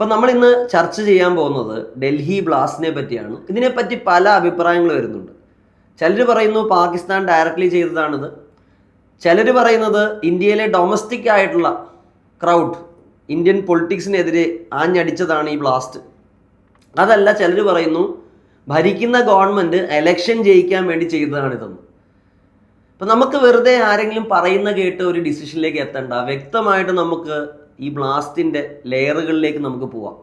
ഇപ്പം നമ്മൾ ഇന്ന് ചർച്ച ചെയ്യാൻ പോകുന്നത് ഡൽഹി ബ്ലാസ്റ്റിനെ പറ്റിയാണ്. ഇതിനെപ്പറ്റി പല അഭിപ്രായങ്ങൾ വരുന്നുണ്ട്. ചിലർ പറയുന്നു പാകിസ്ഥാൻ ഡയറക്റ്റ്ലി ചെയ്തതാണിത്. ചിലർ പറയുന്നത് ഇന്ത്യയിലെ ഡൊമസ്റ്റിക് ആയിട്ടുള്ള ക്രൗഡ് ഇന്ത്യൻ പൊളിറ്റിക്സിനെതിരെ ആഞ്ഞടിച്ചതാണ് ഈ ബ്ലാസ്റ്റ് അതല്ല ചിലർ പറയുന്നു ഭരിക്കുന്ന ഗവൺമെന്റ് എലക്ഷൻ ജയിക്കാൻ വേണ്ടി ചെയ്തതാണിതെന്ന് അപ്പം നമുക്ക് വെറുതെ ആരെങ്കിലും പറയുന്ന കേട്ട് ഒരു ഡിസിഷനിലേക്ക് എത്തണ്ട. വ്യക്തമായിട്ട് നമുക്ക് ഈ ബ്ലാസ്റ്റിന്റെ ലെയറുകളിലേക്ക് നമുക്ക് പോവാം.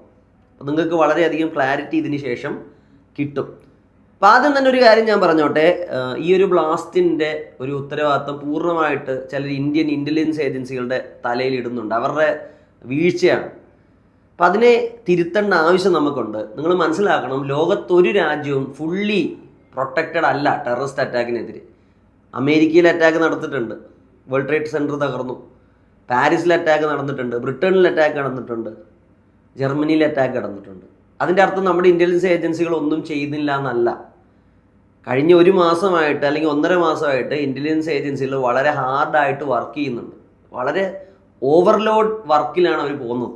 നിങ്ങൾക്ക് വളരെയധികം ക്ലാരിറ്റി ഇതിന് ശേഷം കിട്ടും. അപ്പം ആദ്യം തന്നെ ഒരു കാര്യം ഞാൻ പറഞ്ഞോട്ടെ ഈ ഒരു ബ്ലാസ്റ്റിന്റെ ഒരു ഉത്തരവാദിത്വം പൂർണമായിട്ട് ചിലർ ഇന്ത്യൻ ഇന്റലിജൻസ് ഏജൻസികളുടെ തലയിൽ ഇടുന്നുണ്ട്. അവരുടെ വീഴ്ചയാണ്. അപ്പം അതിനെ തിരുത്തേണ്ട ആവശ്യം നമുക്കുണ്ട്. നിങ്ങൾ മനസ്സിലാക്കണം ലോകത്തൊരു രാജ്യവും ഫുള്ളി പ്രൊട്ടക്റ്റഡ് അല്ല ടെററിസ്റ്റ് അറ്റാക്കിനെതിരെ അമേരിക്കയിൽ അറ്റാക്ക് നടത്തിയിട്ടുണ്ട്. വേൾഡ് ട്രേഡ് സെന്റർ തകർന്നു. പാരീസിൽ അറ്റാക്ക് നടന്നിട്ടുണ്ട് ബ്രിട്ടനിൽ അറ്റാക്ക് നടന്നിട്ടുണ്ട് ജർമ്മനിയിൽ അറ്റാക്ക് നടന്നിട്ടുണ്ട്. അതിന്റെ അർത്ഥം നമ്മുടെ ഇന്റലിജൻസ് ഏജൻസികൾ ഒന്നും ചെയ്യുന്നില്ല എന്നല്ല. കഴിഞ്ഞ ഒരു മാസമായിട്ട് അല്ലെങ്കിൽ ഒന്നര മാസമായിട്ട് ഇന്റലിജൻസ് ഏജൻസികൾ വളരെ ഹാർഡായിട്ട് വർക്ക് ചെയ്യുന്നുണ്ട്. വളരെ ഓവർലോഡ് വർക്കിലാണ് അവർ പോകുന്നത്.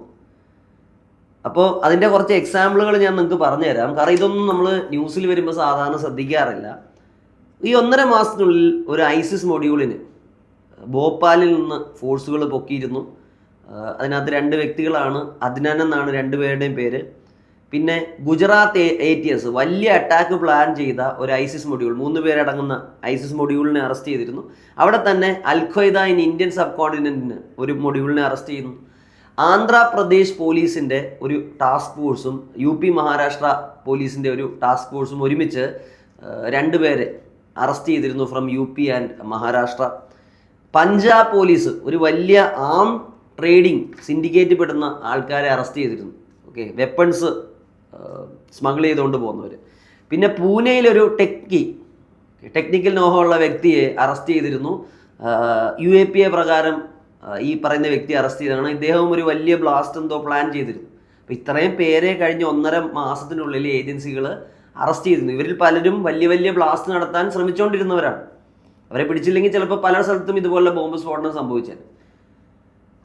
അപ്പോൾ അതിന്റെ കുറച്ച് എക്സാമ്പിളുകൾ ഞാൻ നിങ്ങൾക്ക് പറഞ്ഞുതരാം. കാരണം ഇതൊന്നും നമ്മൾ ന്യൂസിൽ വരുമ്പോൾ സാധാരണ ശ്രദ്ധിക്കാറില്ല. ഈ ഒന്നര മാസത്തിനുള്ളിൽ ഒരു ഐസിസ് മൊഡ്യൂളിന് ഭോപ്പാലിൽ നിന്ന് ഫോഴ്സുകൾ പൊക്കിയിരുന്നു. അതിനകത്ത് രണ്ട് വ്യക്തികളാണ്. അദ്നാൻ എന്നാണ് രണ്ടുപേരുടെയും പേര്. പിന്നെ ഗുജറാത്ത് എ ടി എസ് വലിയ അറ്റാക്ക് പ്ലാൻ ചെയ്ത ഒരു ഐസിസ് മൊഡ്യൂൾ. മൂന്ന് പേരടങ്ങുന്ന ഐസിസ് മൊഡ്യൂളിനെ അറസ്റ്റ് ചെയ്തിരുന്നു. അവിടെ തന്നെ അൽഖ്വയ്ദ ഇൻ ഇന്ത്യൻ സബ് കോണ്ടിനെന്റിന് ഒരു മൊഡ്യൂളിനെ അറസ്റ്റ് ചെയ്യുന്നു. ആന്ധ്രാപ്രദേശ് പോലീസിന്റെ ഒരു ടാസ്ക് ഫോഴ്സും യു പി മഹാരാഷ്ട്ര പോലീസിന്റെ ഒരു ടാസ്ക് ഫോഴ്സും ഒരുമിച്ച് രണ്ടുപേരെ അറസ്റ്റ് ചെയ്തിരുന്നു from U P and Maharashtra. Punjab police ഒരു വലിയ ആം ട്രേഡിംഗ് സിൻഡിക്കേറ്റ് പെടുന്ന ആൾക്കാരെ അറസ്റ്റ് ചെയ്തിരുന്നു. ഓക്കെ വെപ്പൺസ് സ്മഗിൾ ചെയ്തുകൊണ്ട് പോകുന്നവർ പിന്നെ പൂനെയിലൊരു ടെക്കി ടെക്നിക്കൽ നോഹ ഉള്ള വ്യക്തിയെ അറസ്റ്റ് ചെയ്തിരുന്നു. യു എ പി എ പ്രകാരം ഈ പറയുന്ന വ്യക്തി അറസ്റ്റ് ചെയ്തതാണ്. ഇദ്ദേഹം ഒരു വലിയ ബ്ലാസ്റ്റ് എന്തോ പ്ലാൻ ചെയ്തിരുന്നു. അപ്പോൾ ഇത്രയും പേരെ കഴിഞ്ഞ ഒന്നര മാസത്തിനുള്ളിൽ ഏജൻസികൾ അറസ്റ്റ് ചെയ്തിരുന്നു. ഇവരിൽ പലരും വലിയ വലിയ ബ്ലാസ്റ്റ് നടത്താൻ ശ്രമിച്ചുകൊണ്ടിരുന്നവരാണ് അവരെ പിടിച്ചില്ലെങ്കിൽ ചിലപ്പോൾ പല സ്ഥലത്തും ഇതുപോലെ ബോംബ് സ്ഫോടനം സംഭവിച്ചാൽ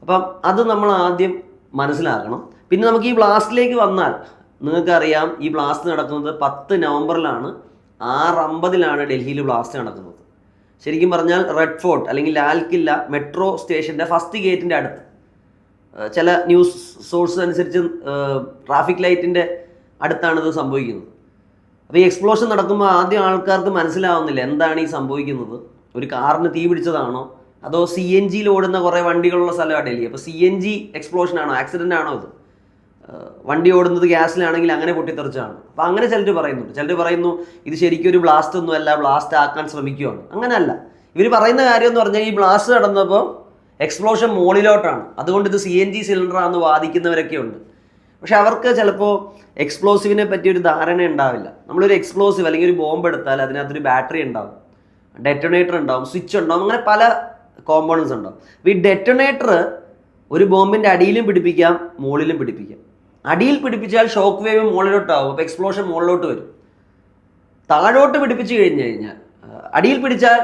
അപ്പം അത് നമ്മൾ ആദ്യം മനസ്സിലാക്കണം. പിന്നെ നമുക്ക് ഈ ബ്ലാസ്റ്റിലേക്ക് വന്നാൽ നിങ്ങൾക്കറിയാം ഈ ബ്ലാസ്റ്റ് നടക്കുന്നത് പത്ത് നവംബറിലാണ്. ആറ് അമ്പതിലാണ് ഡൽഹിയിൽ ബ്ലാസ്റ്റ് നടക്കുന്നത്. ശരിക്കും പറഞ്ഞാൽ റെഡ് ഫോർട്ട് അല്ലെങ്കിൽ ലാൽ കില്ല മെട്രോ സ്റ്റേഷന്റെ ഫസ്റ്റ് ഗേറ്റിന്റെ അടുത്ത്. ചില ന്യൂസ് സോഴ്സസ് അനുസരിച്ച് ട്രാഫിക് ലൈറ്റിന്റെ അടുത്താണ് ഇത് സംഭവിക്കുന്നത്. അപ്പോൾ ഈ എക്സ്പ്ലോഷൻ നടക്കുമ്പോൾ ആദ്യം ആൾക്കാർക്ക് മനസ്സിലാവുന്നില്ല എന്താണ് ഈ സംഭവിക്കുന്നത്. ഒരു കാറിന് തീ പിടിച്ചതാണോ? അതോ സി എൻ ജിയിൽ ഓടുന്ന കുറേ വണ്ടികളുള്ള സ്ഥലമാണ് ഡൽഹി അപ്പോൾ സി എൻ ജി എക്സ്പ്ലോഷൻ ആണോ? ആക്സിഡന്റ് ആണോ അത്? വണ്ടി ഓടുന്നത് ഗ്യാസിലാണെങ്കിൽ അങ്ങനെ പൊട്ടിത്തെറിച്ചാണ് അപ്പോൾ അങ്ങനെ ചിലർ പറയുന്നുണ്ട്. ചിലർ പറയുന്നു ഇത് ശരിക്കും ഒരു ബ്ലാസ്റ്റ് ഒന്നും അല്ല ബ്ലാസ്റ്റ് ആക്കാൻ ശ്രമിക്കുകയാണ് അങ്ങനെയല്ല. ഇവർ പറയുന്ന കാര്യം എന്ന് പറഞ്ഞാൽ ഈ ബ്ലാസ്റ്റ് നടന്നപ്പോൾ എക്സ്പ്ലോഷൻ മുകളിലോട്ടാണ് അതുകൊണ്ട് ഇത് സി എൻ ജി സിലിണ്ടറാണെന്ന് വാദിക്കുന്നവരൊക്കെ ഉണ്ട് പക്ഷെ അവർക്ക് ചിലപ്പോൾ എക്സ്പ്ലോസീവിനെ പറ്റി ഒരു ധാരണ ഉണ്ടാവില്ല. നമ്മളൊരു എക്സ്പ്ലോസീവ് അല്ലെങ്കിൽ ഒരു ബോംബ് എടുത്താൽ അതിനകത്തൊരു ബാറ്ററി ഉണ്ടാവും. ഡെറ്റോണേറ്റർ ഉണ്ടാവും സ്വിച്ച് ഉണ്ടാവും അങ്ങനെ പല കോമ്പോണൻസ് ഉണ്ടാവും. ഈ ഡെറ്റണേറ്റർ ഒരു ബോംബിന്റെ അടിയിലും പിടിപ്പിക്കാം മുകളിലും പിടിപ്പിക്കാം. അടിയിൽ പിടിപ്പിച്ചാൽ ഷോക്ക് വേവ് മുകളിലോട്ടാവും അപ്പോൾ എക്സ്പ്ലോഷൻ മുകളിലോട്ട് വരും. താഴോട്ട് പിടിപ്പിച്ച് കഴിഞ്ഞ് കഴിഞ്ഞാൽ അടിയിൽ പിടിച്ചാൽ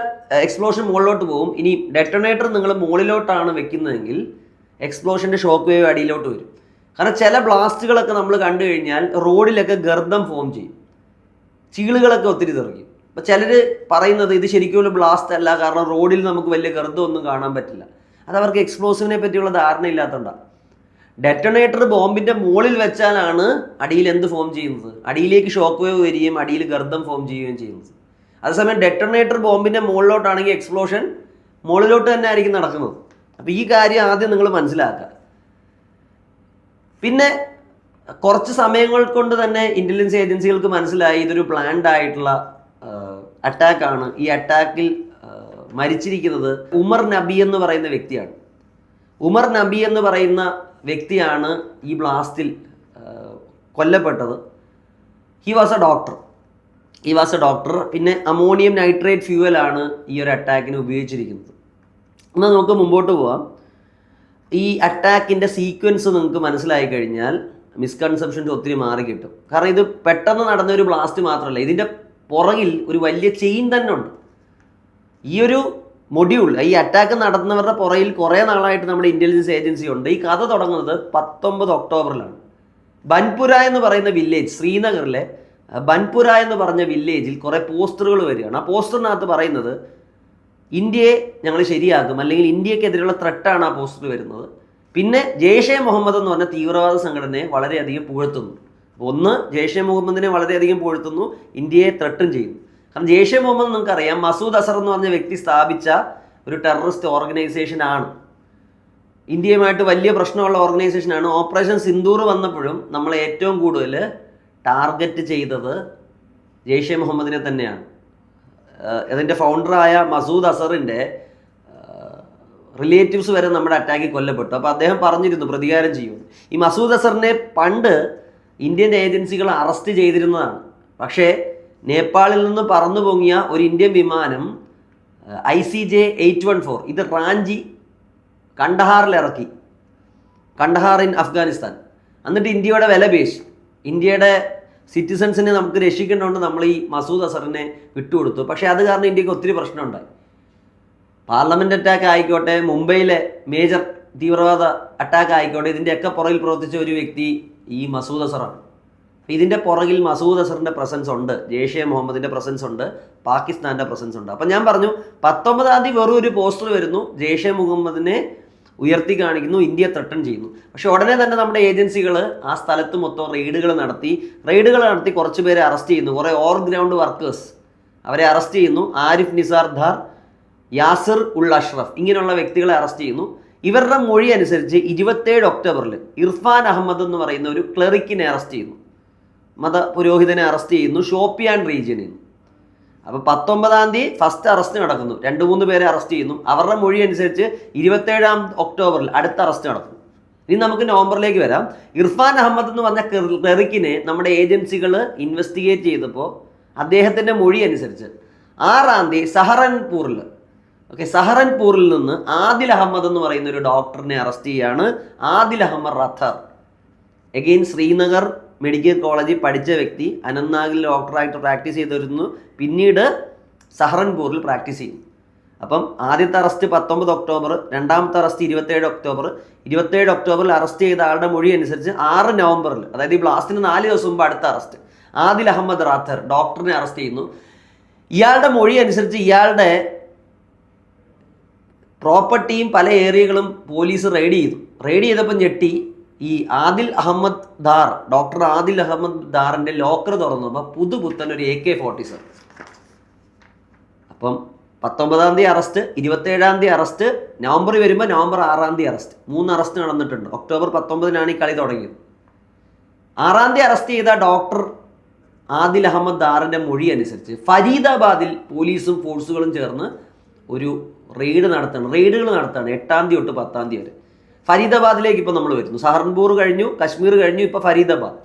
എക്സ്പ്ലോഷൻ മുകളിലോട്ട് പോകും. ഇനി ഡെറ്റണേറ്റർ നിങ്ങൾ മുകളിലോട്ടാണ് വെക്കുന്നതെങ്കിൽ എക്സ്പ്ലോഷന്റെ ഷോക്ക് വേവ് അടിയിലോട്ട് വരും. കാരണം ചില ബ്ലാസ്റ്റുകളൊക്കെ നമ്മൾ കണ്ടു കഴിഞ്ഞാൽ റോഡിലൊക്കെ ഗർദ്ദം ഫോം ചെയ്യും. ചീളുകളൊക്കെ ഒത്തിരി തെറിക്കും. അപ്പോൾ ചിലർ പറയുന്നത് ഇത് ശരിക്കും ഒരു ബ്ലാസ്റ്റ് അല്ല കാരണം റോഡിൽ നമുക്ക് വലിയ ഗർദ്ദമൊന്നും കാണാൻ പറ്റില്ല. അത് അവർക്ക് എക്സ്പ്ലോസീവിനെ പറ്റിയുള്ള ധാരണ ഇല്ലാത്തതുകൊണ്ടാണ് ഡെറ്റണേറ്റർ ബോംബിന്റെ മുകളിൽ വെച്ചാലാണ് അടിയിൽ എന്ത് ഫോം ചെയ്യുന്നത്. അടിയിലേക്ക് ഷോക്ക് വേവ് വരികയും അടിയിൽ ഗർദ്ദം ഫോം ചെയ്യുകയും ചെയ്യുന്നത്. അതേസമയം ഡെറ്റണേറ്റർ ബോംബിന്റെ മുകളിലോട്ടാണെങ്കിൽ എക്സ്പ്ലോഷൻ മുകളിലോട്ട് തന്നെ ആയിരിക്കും നടക്കുന്നത്. അപ്പോൾ ഈ കാര്യം ആദ്യം നിങ്ങൾ മനസ്സിലാക്കുക. പിന്നെ കുറച്ച് സമയങ്ങൾ കൊണ്ട് തന്നെ ഇന്റലിജൻസ് ഏജൻസികൾക്ക് മനസ്സിലായി ഇതൊരു പ്ലാൻഡ് ആയിട്ടുള്ള അറ്റാക്കാണ്. ഈ അറ്റാക്കിൽ മരിച്ചിരിക്കുന്നത് ഉമർ നബി എന്ന് പറയുന്ന വ്യക്തിയാണ്. ഉമർ നബി എന്ന് പറയുന്ന വ്യക്തിയാണ് ഈ ബ്ലാസ്റ്റിൽ കൊല്ലപ്പെട്ടത്. He was a doctor he was a doctor പിന്നെ അമോണിയം നൈട്രേറ്റ് ഫ്യൂവലാണ് ഈ ഒരു അറ്റാക്കിന് ഉപയോഗിച്ചിരിക്കുന്നത്. എന്നാൽ നമുക്ക് മുമ്പോട്ട് പോവാം. ഈ അറ്റാക്കിന്റെ സീക്വൻസ് നിങ്ങൾക്ക് മനസ്സിലായി കഴിഞ്ഞാൽ മിസ്കൺസെപ്ഷൻസ് ഒത്തിരി മാറി കിട്ടും കാരണം ഇത് പെട്ടെന്ന് നടന്ന ഒരു ബ്ലാസ്റ്റ് മാത്രമല്ല. ഇതിന്റെ പുറകിൽ ഒരു വലിയ ചെയിൻ തന്നെ ഉണ്ട്. ഈ ഒരു മൊഡ്യൂൾ ഈ അറ്റാക്ക് നടന്നവരുടെ പുറയിൽ കുറേ നാളായിട്ട് നമ്മുടെ ഇന്റലിജൻസ് ഏജൻസി ഉണ്ട്. ഈ കഥ തുടങ്ങുന്നത് പത്തൊമ്പത് ഒക്ടോബറിലാണ്. ബൻപുര എന്ന് പറയുന്ന വില്ലേജ് ശ്രീനഗറിലെ ബൻപുര എന്ന് പറഞ്ഞ വില്ലേജിൽ കുറേ പോസ്റ്ററുകൾ വരികയാണ്. ആ പോസ്റ്ററിനകത്ത് പറയുന്നത് ഇന്ത്യയെ ഞങ്ങൾ ശരിയാക്കും അല്ലെങ്കിൽ ഇന്ത്യക്കെതിരെയുള്ള ത്രട്ടാണ് ആ പോസ്റ്റർ വരുന്നത്. പിന്നെ ജെയ്ഷെ മുഹമ്മദ് എന്ന് പറഞ്ഞ തീവ്രവാദ സംഘടനയെ വളരെയധികം പുകഴ്ത്തുന്നു. ഒന്ന് ജെയ്ഷെ മുഹമ്മദിനെ വളരെയധികം പുകഴ്ത്തുന്നു ഇന്ത്യയെ ത്രട്ടും ചെയ്യുന്നു. കാരണം ജെയ്ഷെ മുഹമ്മദ് നിങ്ങൾക്കറിയാം മസൂദ് അസർ എന്ന് പറഞ്ഞ വ്യക്തി സ്ഥാപിച്ച ഒരു ടെററിസ്റ്റ് ഓർഗനൈസേഷൻ ആണ്. ഇന്ത്യയുമായിട്ട് വലിയ പ്രശ്നമുള്ള ഓർഗനൈസേഷൻ ആണ്. ഓപ്പറേഷൻ സിന്ദൂർ വന്നപ്പോഴും നമ്മൾ ഏറ്റവും കൂടുതൽ ടാർഗറ്റ് ചെയ്തത് ജെയ്ഷെ മുഹമ്മദിനെ തന്നെയാണ്. അതിന്റെ ഫൗണ്ടറായ മസൂദ് അസറിന്റെ റിലേറ്റീവ്സ് വരെ നമ്മുടെ അറ്റാക്കിൽ കൊല്ലപ്പെട്ടു. അപ്പോൾ അദ്ദേഹം പറഞ്ഞിരുന്നു പ്രതികാരം ചെയ്യും ഈ മസൂദ് അസറിനെ പണ്ട് ഇന്ത്യൻ ഏജൻസികൾ അറസ്റ്റ് ചെയ്തിരുന്നതാണ്. പക്ഷേ നേപ്പാളിൽ നിന്ന് പറന്നു പൊങ്ങിയ ഒരു ഇന്ത്യൻ വിമാനം I C J eight one four ഇത് റാഞ്ചി കണ്ടഹാറിൽ ഇറക്കി കണ്ടഹാർ ഇൻ അഫ്ഗാനിസ്ഥാൻ. എന്നിട്ട് ഇന്ത്യയുടെ വില പേശി. ഇന്ത്യയുടെ സിറ്റിസൺസിനെ നമുക്ക് രക്ഷിക്കേണ്ടതുകൊണ്ട് നമ്മൾ ഈ മസൂദ് അസറിനെ വിട്ടുകൊടുത്തു. പക്ഷേ അത് കാരണം ഇന്ത്യയ്ക്ക് ഒത്തിരി പ്രശ്നമുണ്ടായി. പാർലമെന്റ് അറ്റാക്ക് ആയിക്കോട്ടെ മുംബൈയിലെ മേജർ തീവ്രവാദ അറ്റാക്ക് ആയിക്കോട്ടെ ഇതിന്റെയൊക്കെ പുറകിൽ പ്രവർത്തിച്ച ഒരു വ്യക്തി ഈ മസൂദ് അസറാണ് ഇതിന്റെ പുറകിൽ മസൂദ് അസറിന്റെ പ്രസൻസ് ഉണ്ട് ജെയ്ഷെ മുഹമ്മദിന്റെ പ്രസൻസ് ഉണ്ട് പാകിസ്ഥാന്റെ പ്രസൻസ് ഉണ്ട്. അപ്പം ഞാൻ പറഞ്ഞു പത്തൊമ്പതാം തീയതി വെറും ഒരു പോസ്റ്റർ വരുന്നു ജെയ്ഷെ മുഹമ്മദിനെ ഉയർത്തി കാണിക്കുന്നു ഇന്ത്യ ത്രട്ടൺ ചെയ്യുന്നു. പക്ഷെ ഉടനെ തന്നെ നമ്മുടെ ഏജൻസികൾ ആ സ്ഥലത്ത് മൊത്തം റെയ്ഡുകൾ നടത്തി റെയ്ഡുകൾ നടത്തി കുറച്ച് പേരെ അറസ്റ്റ് ചെയ്യുന്നു. കുറേ ഓർ ഗ്രൗണ്ട് വർക്കേഴ്സ് അവരെ അറസ്റ്റ് ചെയ്യുന്നു. ആരിഫ് നിസാർ ധാർ യാസിർ ഉൾ അഷ്റഫ് ഇങ്ങനെയുള്ള വ്യക്തികളെ അറസ്റ്റ് ചെയ്യുന്നു. ഇവരുടെ മൊഴി അനുസരിച്ച് ഇരുപത്തേഴ് ഒക്ടോബറിൽ ഇർഫാൻ അഹമ്മദ് എന്ന് പറയുന്ന ഒരു ക്ലറിക്കിനെ അറസ്റ്റ് ചെയ്യുന്നു. മത പുരോഹിതനെ അറസ്റ്റ് ചെയ്യുന്നു ഷോപ്പിയാൻ റീജിയനിൽ നിന്ന്. അപ്പോൾ പത്തൊമ്പതാം തീയതി ഫസ്റ്റ് അറസ്റ്റ് നടക്കുന്നു. രണ്ട് മൂന്ന് പേരെ അറസ്റ്റ് ചെയ്യുന്നു. അവരുടെ മൊഴി അനുസരിച്ച് ഇരുപത്തേഴാം ഒക്ടോബറിൽ അടുത്ത അറസ്റ്റ് നടക്കുന്നു. ഇനി നമുക്ക് നവംബറിലേക്ക് വരാം. ഇർഫാൻ അഹമ്മദ് എന്ന് പറഞ്ഞ ക്ലറിക്കിനെ നമ്മുടെ ഏജൻസികൾ ഇൻവെസ്റ്റിഗേറ്റ് ചെയ്തപ്പോൾ അദ്ദേഹത്തിന്റെ മൊഴി അനുസരിച്ച് ആറാം തീയതി സഹറൻപൂറിൽ ഓക്കെ സഹറൻപൂറിൽ നിന്ന് ആദിൽ അഹമ്മദ് എന്ന് പറയുന്ന ഒരു ഡോക്ടറിനെ അറസ്റ്റ് ചെയ്യാണ് ആദിൽ അഹമ്മദ് റഥർ എഗെയിൻ ശ്രീനഗർ മെഡിക്കൽ കോളേജിൽ പഠിച്ച വ്യക്തി അനന്ത്നാഗിൽ ഡോക്ടറായിട്ട് പ്രാക്ടീസ് ചെയ്തിരുന്നു. പിന്നീട് സഹറൻപൂറിൽ പ്രാക്ടീസ് ചെയ്യും അപ്പം ആദ്യത്തെ അറസ്റ്റ് പത്തൊമ്പത് ഒക്ടോബർ രണ്ടാമത്തെ അറസ്റ്റ് ഇരുപത്തേഴ് ഒക്ടോബർ ഇരുപത്തേഴ് ഒക്ടോബറിൽ അറസ്റ്റ് ചെയ്ത ആളുടെ മൊഴി അനുസരിച്ച് ആറ് നവംബറിൽ അതായത് ഈ ബ്ലാസ്റ്റിന് നാല് ദിവസം മുമ്പ് അടുത്ത അറസ്റ്റ് ആദിൽ അഹമ്മദ് റാത്തർ ഡോക്ടറിനെ അറസ്റ്റ് ചെയ്യുന്നു. ഇയാളുടെ മൊഴി അനുസരിച്ച് ഇയാളുടെ പ്രോപ്പർട്ടിയും പല ഏരിയകളും പോലീസ് റെയ്ഡ് ചെയ്തു. റെയ്ഡ് ചെയ്തപ്പോൾ ഞെട്ടി. ഈ ആദിൽ അഹമ്മദ് ദാർ ഡോക്ടർ ആദിൽ അഹമ്മദ് ദാറിന്റെ ലോക്കർ തുറന്നപ്പോൾ പുതുപുത്തൻ ഒരു എ കെ ഫോർട്ടി സെവൻ അപ്പം പത്തൊമ്പതാം തീയതി അറസ്റ്റ് ഇരുപത്തേഴാം തീയതി അറസ്റ്റ് നവംബർ വരുമ്പോൾ നവംബർ ആറാം തീയതി അറസ്റ്റ്. മൂന്ന് അറസ്റ്റ് നടന്നിട്ടുണ്ട്. ഒക്ടോബർ പത്തൊമ്പതിനാണ് ഈ കളി തുടങ്ങിയത്. ആറാം തീയതി അറസ്റ്റ് ചെയ്ത ഡോക്ടർ ആദിൽ അഹമ്മദ് ദാറിന്റെ മൊഴി അനുസരിച്ച് ഫരീദാബാദിൽ പോലീസും ഫോഴ്സുകളും ചേർന്ന് ഒരു റെയ്ഡ് നടത്തണം. റെയ്ഡുകൾ നടത്താണ് എട്ടാം തീയതി തൊട്ട് പത്താം തീയതി വരെ. ഫരീദാബാദിലേക്ക് ഇപ്പോൾ നമ്മൾ വരുന്നു. സഹർൻപൂർ കഴിഞ്ഞു കശ്മീർ കഴിഞ്ഞു ഇപ്പോൾ ഫരീദാബാദ്.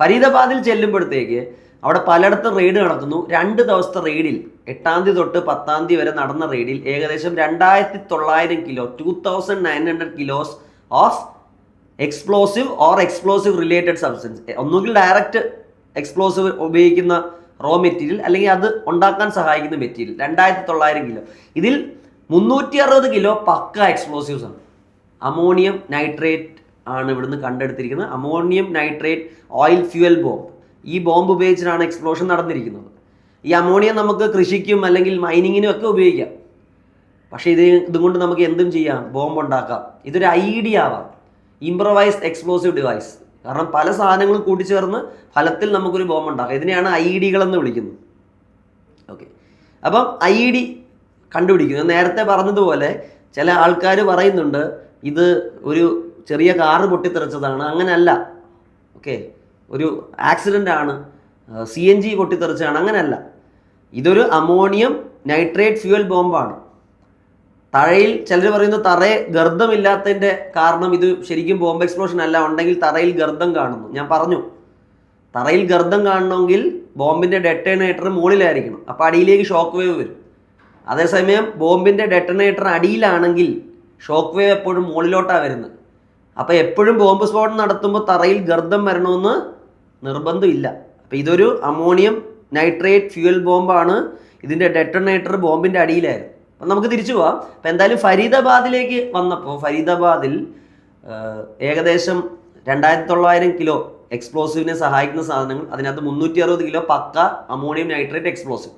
ഫരീദാബാദിൽ ചെല്ലുമ്പോഴത്തേക്ക് അവിടെ പലയിടത്തും റെയ്ഡ് നടത്തുന്നു. രണ്ട് ദിവസത്തെ റെയ്ഡിൽ എട്ടാം തീയതി തൊട്ട് പത്താം തീയതി വരെ നടന്ന റെയ്ഡിൽ ഏകദേശം രണ്ടായിരത്തി തൊള്ളായിരം kilo two thousand nine hundred kilos of explosive or explosive related substance ഒന്നുകിൽ ഡയറക്റ്റ് എക്സ്പ്ലോസീവ് ഉപയോഗിക്കുന്ന റോ മെറ്റീരിയൽ അല്ലെങ്കിൽ അത് ഉണ്ടാക്കാൻ സഹായിക്കുന്ന മെറ്റീരിയൽ രണ്ടായിരത്തി തൊള്ളായിരം കിലോ. ഇതിൽ മുന്നൂറ്റി അറുപത് കിലോ പക്ക എക്സ്പ്ലോസീവ്സ് ആണ്. അമോണിയം നൈട്രേറ്റ് ആണ് ഇവിടുന്ന് കണ്ടെടുത്തിരിക്കുന്നത്. Ammonium nitrate oil fuel bomb ഈ ബോംബ് ഉപയോഗിച്ചിട്ടാണ് എക്സ്പ്ലോഷൻ നടന്നിരിക്കുന്നത്. ഈ അമോണിയം നമുക്ക് കൃഷിക്കും അല്ലെങ്കിൽ മൈനിങ്ങിനും ഒക്കെ ഉപയോഗിക്കാം. പക്ഷേ ഇത് ഇതുകൊണ്ട് നമുക്ക് എന്തും ചെയ്യാം. ബോംബ് ഉണ്ടാക്കാം. ഇതൊരു ഐഡിയ ആവാം. ഇംപ്രവൈസ്ഡ് എക്സ്പ്ലോസീവ് ഡിവൈസ് കാരണം പല സാധനങ്ങളും കൂട്ടിച്ചേർന്ന് ഫലത്തിൽ നമുക്കൊരു ബോംബ് ഉണ്ടാക്കാം. ഇതിനെയാണ് ഐ ഡികളെന്ന് വിളിക്കുന്നത്. ഓക്കെ അപ്പം ഐ ഡി കണ്ടുപിടിക്കുന്നു. നേരത്തെ പറഞ്ഞതുപോലെ ചില ആൾക്കാർ പറയുന്നുണ്ട് ഇത് ഒരു ചെറിയ കാറ് പൊട്ടിത്തെറിച്ചതാണ്. അങ്ങനെയല്ല ഓക്കെ? ഒരു ആക്സിഡന്റ് ആണ്. സി എൻ ജി പൊട്ടിത്തെറിച്ചതാണ്. അങ്ങനെയല്ല ഇതൊരു അമോണിയം നൈട്രേറ്റ് ഫ്യൂവൽ ബോംബാണ്. തറയിൽ ചിലർ പറയുന്നു തറയെ ഗർദ്ദമില്ലാത്തതിന്റെ കാരണം ഇത് ശരിക്കും ബോംബ് എക്സ്പ്ലോഷൻ അല്ല. ഉണ്ടെങ്കിൽ തറയിൽ ഗർദ്ദം കാണുന്നു. ഞാൻ പറഞ്ഞു. തറയിൽ ഗർദ്ദം കാണണമെങ്കിൽ ബോംബിന്റെ ഡെറ്റേണേറ്റർ മുകളിലായിരിക്കണം. അപ്പോൾ അടിയിലേക്ക് ഷോക്ക് വേവ് വരും. അതേസമയം ബോംബിന്റെ ഡെറ്റനേറ്റർ അടിയിലാണെങ്കിൽ ഷോക്ക് വേവ് എപ്പോഴും മുകളിലോട്ടാണ് വരുന്നത്. അപ്പോൾ എപ്പോഴും ബോംബ് സ്ഫോടനം നടത്തുമ്പോൾ തറയിൽ ഗർദ്ദം വരണമെന്ന് നിർബന്ധമില്ല. അപ്പോൾ ഇതൊരു അമോണിയം നൈട്രേറ്റ് ഫ്യൂവൽ ബോംബാണ്. ഇതിന്റെ ഡെറ്റണേറ്റർ ബോംബിന്റെ അടിയിലായിരുന്നു. അപ്പം നമുക്ക് തിരിച്ചു പോവാം. അപ്പം എന്തായാലും ഫരീദാബാദിലേക്ക് വന്നപ്പോൾ ഫരീദാബാദിൽ ഏകദേശം രണ്ടായിരത്തി തൊള്ളായിരം കിലോ എക്സ്പ്ലോസീവിനെ സഹായിക്കുന്ന സാധനങ്ങൾ. അതിനകത്ത് മുന്നൂറ്റി അറുപത് കിലോ പക്ക അമോണിയം നൈട്രേറ്റ് എക്സ്പ്ലോസീവ്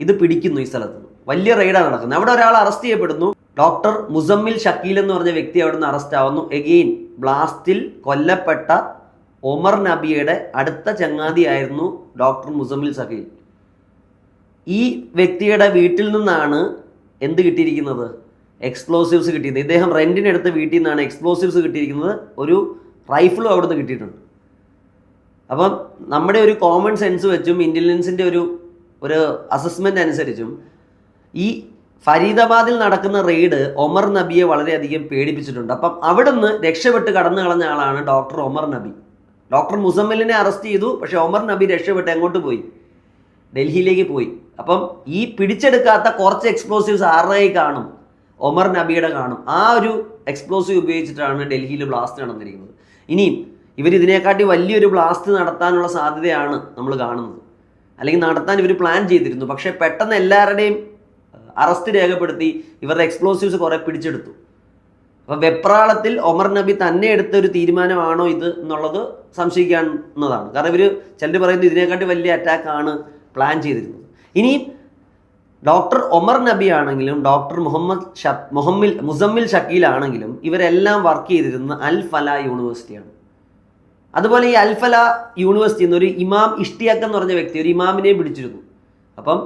ഇത് പിടിക്കുന്നു ഈ സ്ഥലത്ത്. വലിയ റെയ്ഡാണ് നടക്കുന്നത്. അവിടെ ഒരാൾ അറസ്റ്റ് ചെയ്യപ്പെടുന്നു. ഡോക്ടർ മുസമ്മിൽ ഷക്കീൽ എന്ന് പറഞ്ഞ വ്യക്തി അവിടെ നിന്ന് അറസ്റ്റ് ആവുന്നു എഗെയിൻ ബ്ലാസ്റ്റിൽ കൊല്ലപ്പെട്ട ഒമർ നബിയുടെ അടുത്ത ചങ്ങാതിയായിരുന്നു ഡോക്ടർ മുസമ്മിൽ ഷക്കീൽ. ഈ വ്യക്തിയുടെ വീട്ടിൽ നിന്നാണ് എന്ത് കിട്ടിയിരിക്കുന്നത്? എക്സ്പ്ലോസീവ്സ് കിട്ടിയത്. ഇദ്ദേഹം റെന്റിനെടുത്ത വീട്ടിൽ നിന്നാണ് എക്സ്പ്ലോസീവ്സ് കിട്ടിയിരിക്കുന്നത്. ഒരു റൈഫിളും അവിടെ നിന്ന് കിട്ടിയിട്ടുണ്ട്. അപ്പം നമ്മുടെ ഒരു കോമൺ സെൻസ് വെച്ചും ഇന്റലിജൻസിന്റെ ഒരു ഒരു അസസ്മെന്റ് അനുസരിച്ചും ഈ ഫരീദാബാദിൽ നടക്കുന്ന റെയ്ഡ് ഒമർ നബിയെ വളരെയധികം പേടിപ്പിച്ചിട്ടുണ്ട്. അപ്പം അവിടുന്ന് രക്ഷപ്പെട്ട് കടന്നു കളഞ്ഞ ആളാണ് ഡോക്ടർ ഒമർ നബി. ഡോക്ടർ മുസമ്മിലിനെ അറസ്റ്റ് ചെയ്തു പക്ഷേ ഒമർ നബി രക്ഷപ്പെട്ട് എങ്ങോട്ട് പോയി? ഡൽഹിയിലേക്ക് പോയി. അപ്പം ഈ പിടിച്ചെടുക്കാത്ത കുറച്ച് എക്സ്പ്ലോസീവ്സ് ആരുടെയായി കാണും ഒമർ നബിയുടെ കാണും. ആ ഒരു എക്സ്പ്ലോസീവ് ഉപയോഗിച്ചിട്ടാണ് ഡൽഹിയിൽ ബ്ലാസ്റ്റ് നടന്നിരിക്കുന്നത്. ഇനിയും ഇവർ ഇതിനെക്കാട്ടി വലിയൊരു ബ്ലാസ്റ്റ് നടത്താനുള്ള സാധ്യതയാണ് നമ്മൾ കാണുന്നത്. അല്ലെങ്കിൽ നടത്താൻ ഇവർ പ്ലാൻ ചെയ്തിരുന്നു. പക്ഷേ പെട്ടെന്ന് എല്ലാവരുടെയും അറസ്റ്റ് രേഖപ്പെടുത്തി ഇവരുടെ എക്സ്പ്ലോസീവ്സ് കുറേ പിടിച്ചെടുത്തു. അപ്പം വെപ്രാളത്തിൽ ഒമർ നബി തന്നെ എടുത്ത ഒരു തീരുമാനമാണോ ഇത് എന്നുള്ളത് സംശയിക്കാവുന്നതാണ്. കാരണം ഇവർ ചിലർ പറയുന്നത് ഇതിനെക്കാട്ടി വലിയ അറ്റാക്കാണ് പ്ലാൻ ചെയ്തിരുന്നത്. ഇനി ഡോക്ടർ ഒമർ നബി ആണെങ്കിലും ഡോക്ടർ മുഹമ്മദ് ഷ മുഹമ്മിൽ മുസമ്മിൽ ഷക്കീൽ ആണെങ്കിലും ഇവരെല്ലാം വർക്ക് ചെയ്തിരുന്നത് അൽ ഫല യൂണിവേഴ്സിറ്റിയാണ് അതുപോലെ ഈ അൽഫല യൂണിവേഴ്സിറ്റിയിൽ നിന്ന് ഒരു ഇമാം ഇഷ്ടിയാക്ക് എന്ന് പറഞ്ഞ വ്യക്തി ഒരു ഇമാമിനെ പിടിച്ചിരുന്നു. അപ്പം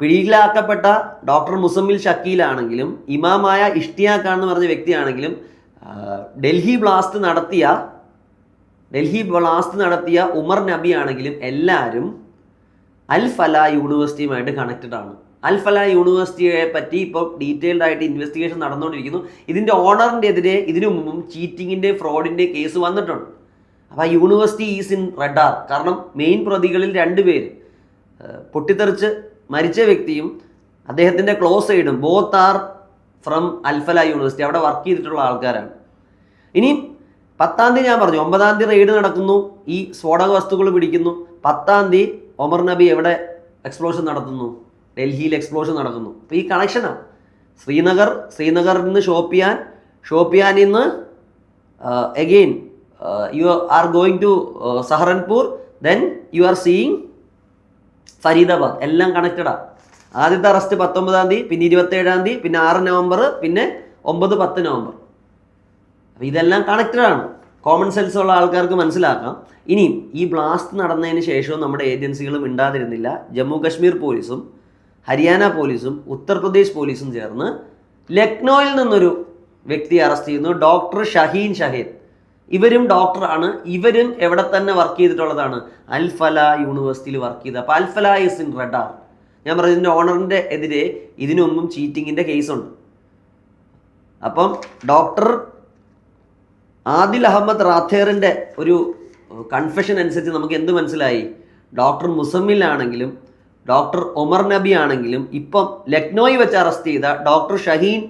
പിടിയിലാക്കപ്പെട്ട ഡോക്ടർ മുസമ്മിൽ ഷക്കീലാണെങ്കിലും ഇമാമായ ഇഷ്ടിയാക്കാന്ന് പറഞ്ഞ വ്യക്തിയാണെങ്കിലും ഡൽഹി ബ്ലാസ്റ്റ് നടത്തിയ ഡൽഹി ബ്ലാസ്റ്റ് നടത്തിയ ഉമർ നബി ആണെങ്കിലും എല്ലാവരും അൽ ഫല യൂണിവേഴ്സിറ്റിയുമായിട്ട് കണക്റ്റഡ് ആണ്. അൽ ഫല യൂണിവേഴ്സിറ്റിയെ പറ്റി ഇപ്പോൾ ഡീറ്റെയിൽഡ് ആയിട്ട് ഇൻവെസ്റ്റിഗേഷൻ നടന്നുകൊണ്ടിരിക്കുന്നു. ഇതിന്റെ ഓണറിന്റെ എതിരെ ഇതിനു മുമ്പും ചീറ്റിങ്ങിന്റെ ഫ്രോഡിന്റെ കേസ് വന്നിട്ടുണ്ട്. അപ്പോൾ ആ യൂണിവേഴ്സിറ്റി ഈസ് ഇൻ റെഡാർ കാരണം മെയിൻ പ്രതികളിൽ രണ്ട് പേര് പൊട്ടിത്തെറിച്ച് മരിച്ച വ്യക്തിയും അദ്ദേഹത്തിന്റെ ക്ലോസ് സൈഡും both are from Al Falah university അവിടെ വർക്ക് ചെയ്തിട്ടുള്ള ആൾക്കാരാണ്. ഇനി പത്താം തീയതി ഞാൻ പറഞ്ഞു ഒമ്പതാം തീയതി റെയ്ഡ് നടക്കുന്നു ഈ സ്ഫോടക വസ്തുക്കൾ പിടിക്കുന്നു. പത്താം തീയതി ഒമർ നബി എവിടെ എക്സ്പ്ലോഷൻ നടത്തുന്നു? ഡൽഹിയിൽ എക്സ്പ്ലോഷൻ നടക്കുന്നു. അപ്പോൾ ഈ കണക്ഷനാണ് ശ്രീനഗർ ശ്രീനഗറിൽ നിന്ന് ഷോപ്പിയാൻ ഷോപ്പിയാനിൽ നിന്ന് again you are going to Saharanpur then you are seeing Faridabad. എല്ലാം കണക്റ്റഡാണ് ആദ്യത്തെ അറസ്റ്റ് പത്തൊമ്പതാം തീയതി പിന്നെ ഇരുപത്തേഴാം തീയതി പിന്നെ ആറ് നവംബർ പിന്നെ ഒമ്പത് പത്ത് നവംബർ. അപ്പോൾ ഇതെല്ലാം കണക്റ്റഡാണ് കോമൺ സെൻസ് ഉള്ള ആൾക്കാർക്ക് മനസ്സിലാക്കാം. ഇനിയും ഈ ബ്ലാസ്റ്റ് നടന്നതിന് ശേഷവും നമ്മുടെ ഏജൻസികളും മിണ്ടാതിരുന്നില്ല. ജമ്മു കശ്മീർ പോലീസും ഹരിയാന പോലീസും ഉത്തർപ്രദേശ് പോലീസും ചേർന്ന് ലക്നോയിൽ നിന്നൊരു വ്യക്തിയെ അറസ്റ്റ് ചെയ്യുന്നു. ഡോക്ടർ ഷഹീൻ ഷഹീദ്. ഇവരും ഡോക്ടറാണ്. ഇവരും എവിടെ തന്നെ വർക്ക് ചെയ്തിട്ടുള്ളതാണ്. അൽഫല യൂണിവേഴ്സിറ്റിയിൽ വർക്ക് ചെയ്ത. അപ്പോൾ അൽഫല ഇസ് ഇൻ റെഡാർ ഞാൻ പറഞ്ഞതിന്റെ ഓണറിന്റെ എതിരെ ഇതിനൊന്നും മുമ്പും ചീറ്റിങ്ങിന്റെ കേസുണ്ട് അപ്പം ഡോക്ടർ ആദിൽ അഹമ്മദ് റാത്തേറിന്റെ ഒരു കൺഫെഷൻ അനുസരിച്ച് നമുക്ക് എന്ത് മനസ്സിലായി? ഡോക്ടർ മുസമ്മിലാണെങ്കിലും ഡോക്ടർ ഒമർ നബി ആണെങ്കിലും ഇപ്പം ലക്നോയിൽ വെച്ച് അറസ്റ്റ് ചെയ്ത ഡോക്ടർ ഷഹീൻ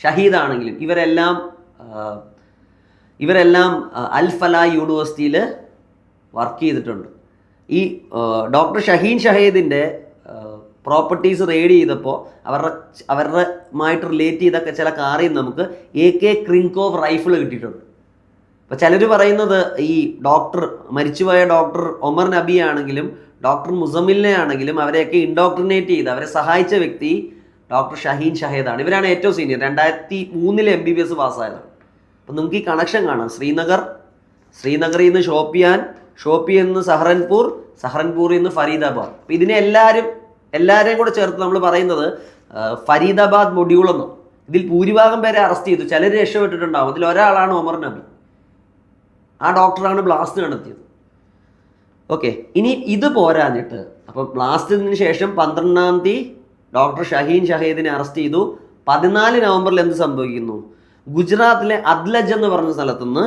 ഷഹീദ് ആണെങ്കിലും ഇവരെല്ലാം ഇവരെല്ലാം അൽഫല അൽ ഫല യൂണിവേഴ്സിറ്റിയിൽ വർക്ക് ചെയ്തിട്ടുണ്ട്. ഈ ഡോക്ടർ ഷഹീൻ ഷഹീദിന്റെ പ്രോപ്പർട്ടീസ് റെയ്ഡ് ചെയ്തപ്പോൾ അവരുടെ അവരുടെമായിട്ട് റിലേറ്റ് ചെയ്തൊക്കെ ചില കാറിൽ നമുക്ക് എ കെ ക്രിങ്കോവ് റൈഫിൾ കിട്ടിയിട്ടുണ്ട്. അപ്പോൾ ചിലർ പറയുന്നത് ഈ ഡോക്ടർ മരിച്ചുപോയ ഡോക്ടർ ഒമർ നബി ആണെങ്കിലും ഡോക്ടർ മുസമ്മിലിനെ ആണെങ്കിലും അവരെയൊക്കെ ഇൻഡോക്ട്രിനേറ്റ് ചെയ്ത് അവരെ സഹായിച്ച വ്യക്തി ഡോക്ടർ ഷഹീൻ ഷഹേദാണ്. ഇവരാണ് ഏറ്റവും സീനിയർ. രണ്ടായിരത്തി മൂന്നിൽ എം ബി ബി എസ് പാസ്സായതാണ് അപ്പം നിങ്ങൾക്ക് ഈ കണക്ഷൻ കാണാം. ശ്രീനഗർ ശ്രീനഗറിൽ നിന്ന് ഷോപ്പിയാൻ ഷോപ്പിയിൽ നിന്ന് സഹറൻപൂർ സഹറൻപൂരിൽ നിന്ന് ഫരീദാബാദ്. അപ്പം ഇതിനെ എല്ലാവരും എല്ലാവരെയും കൂടെ ചേർത്ത് നമ്മൾ പറയുന്നത് ഫരീദാബാദ് മൊഡ്യൂൾ എന്ന് ഇതിൽ ഭൂരിഭാഗം പേരെ അറസ്റ്റ് ചെയ്തു. ചിലർ രക്ഷപ്പെട്ടിട്ടുണ്ടാവും. അതിൽ ഒരാളാണ് ഒമർ നബി. ആ ഡോക്ടറാണ് ബ്ലാസ്റ്റ് നടത്തിയത്. ഓക്കെ ഇനി ഇത് പോരാഞ്ഞിട്ട് അപ്പം ബ്ലാസ്റ്റിന് ശേഷം പന്ത്രണ്ടാം തീയതി ഡോക്ടർ ഷഹീൻ ഷഹീദിനെ അറസ്റ്റ് ചെയ്തു. പതിനാല് നവംബറിൽ എന്ത് സംഭവിക്കുന്നു? ഗുജറാത്തിലെ അദ്ലജ് എന്ന് പറഞ്ഞ സ്ഥലത്തുനിന്ന്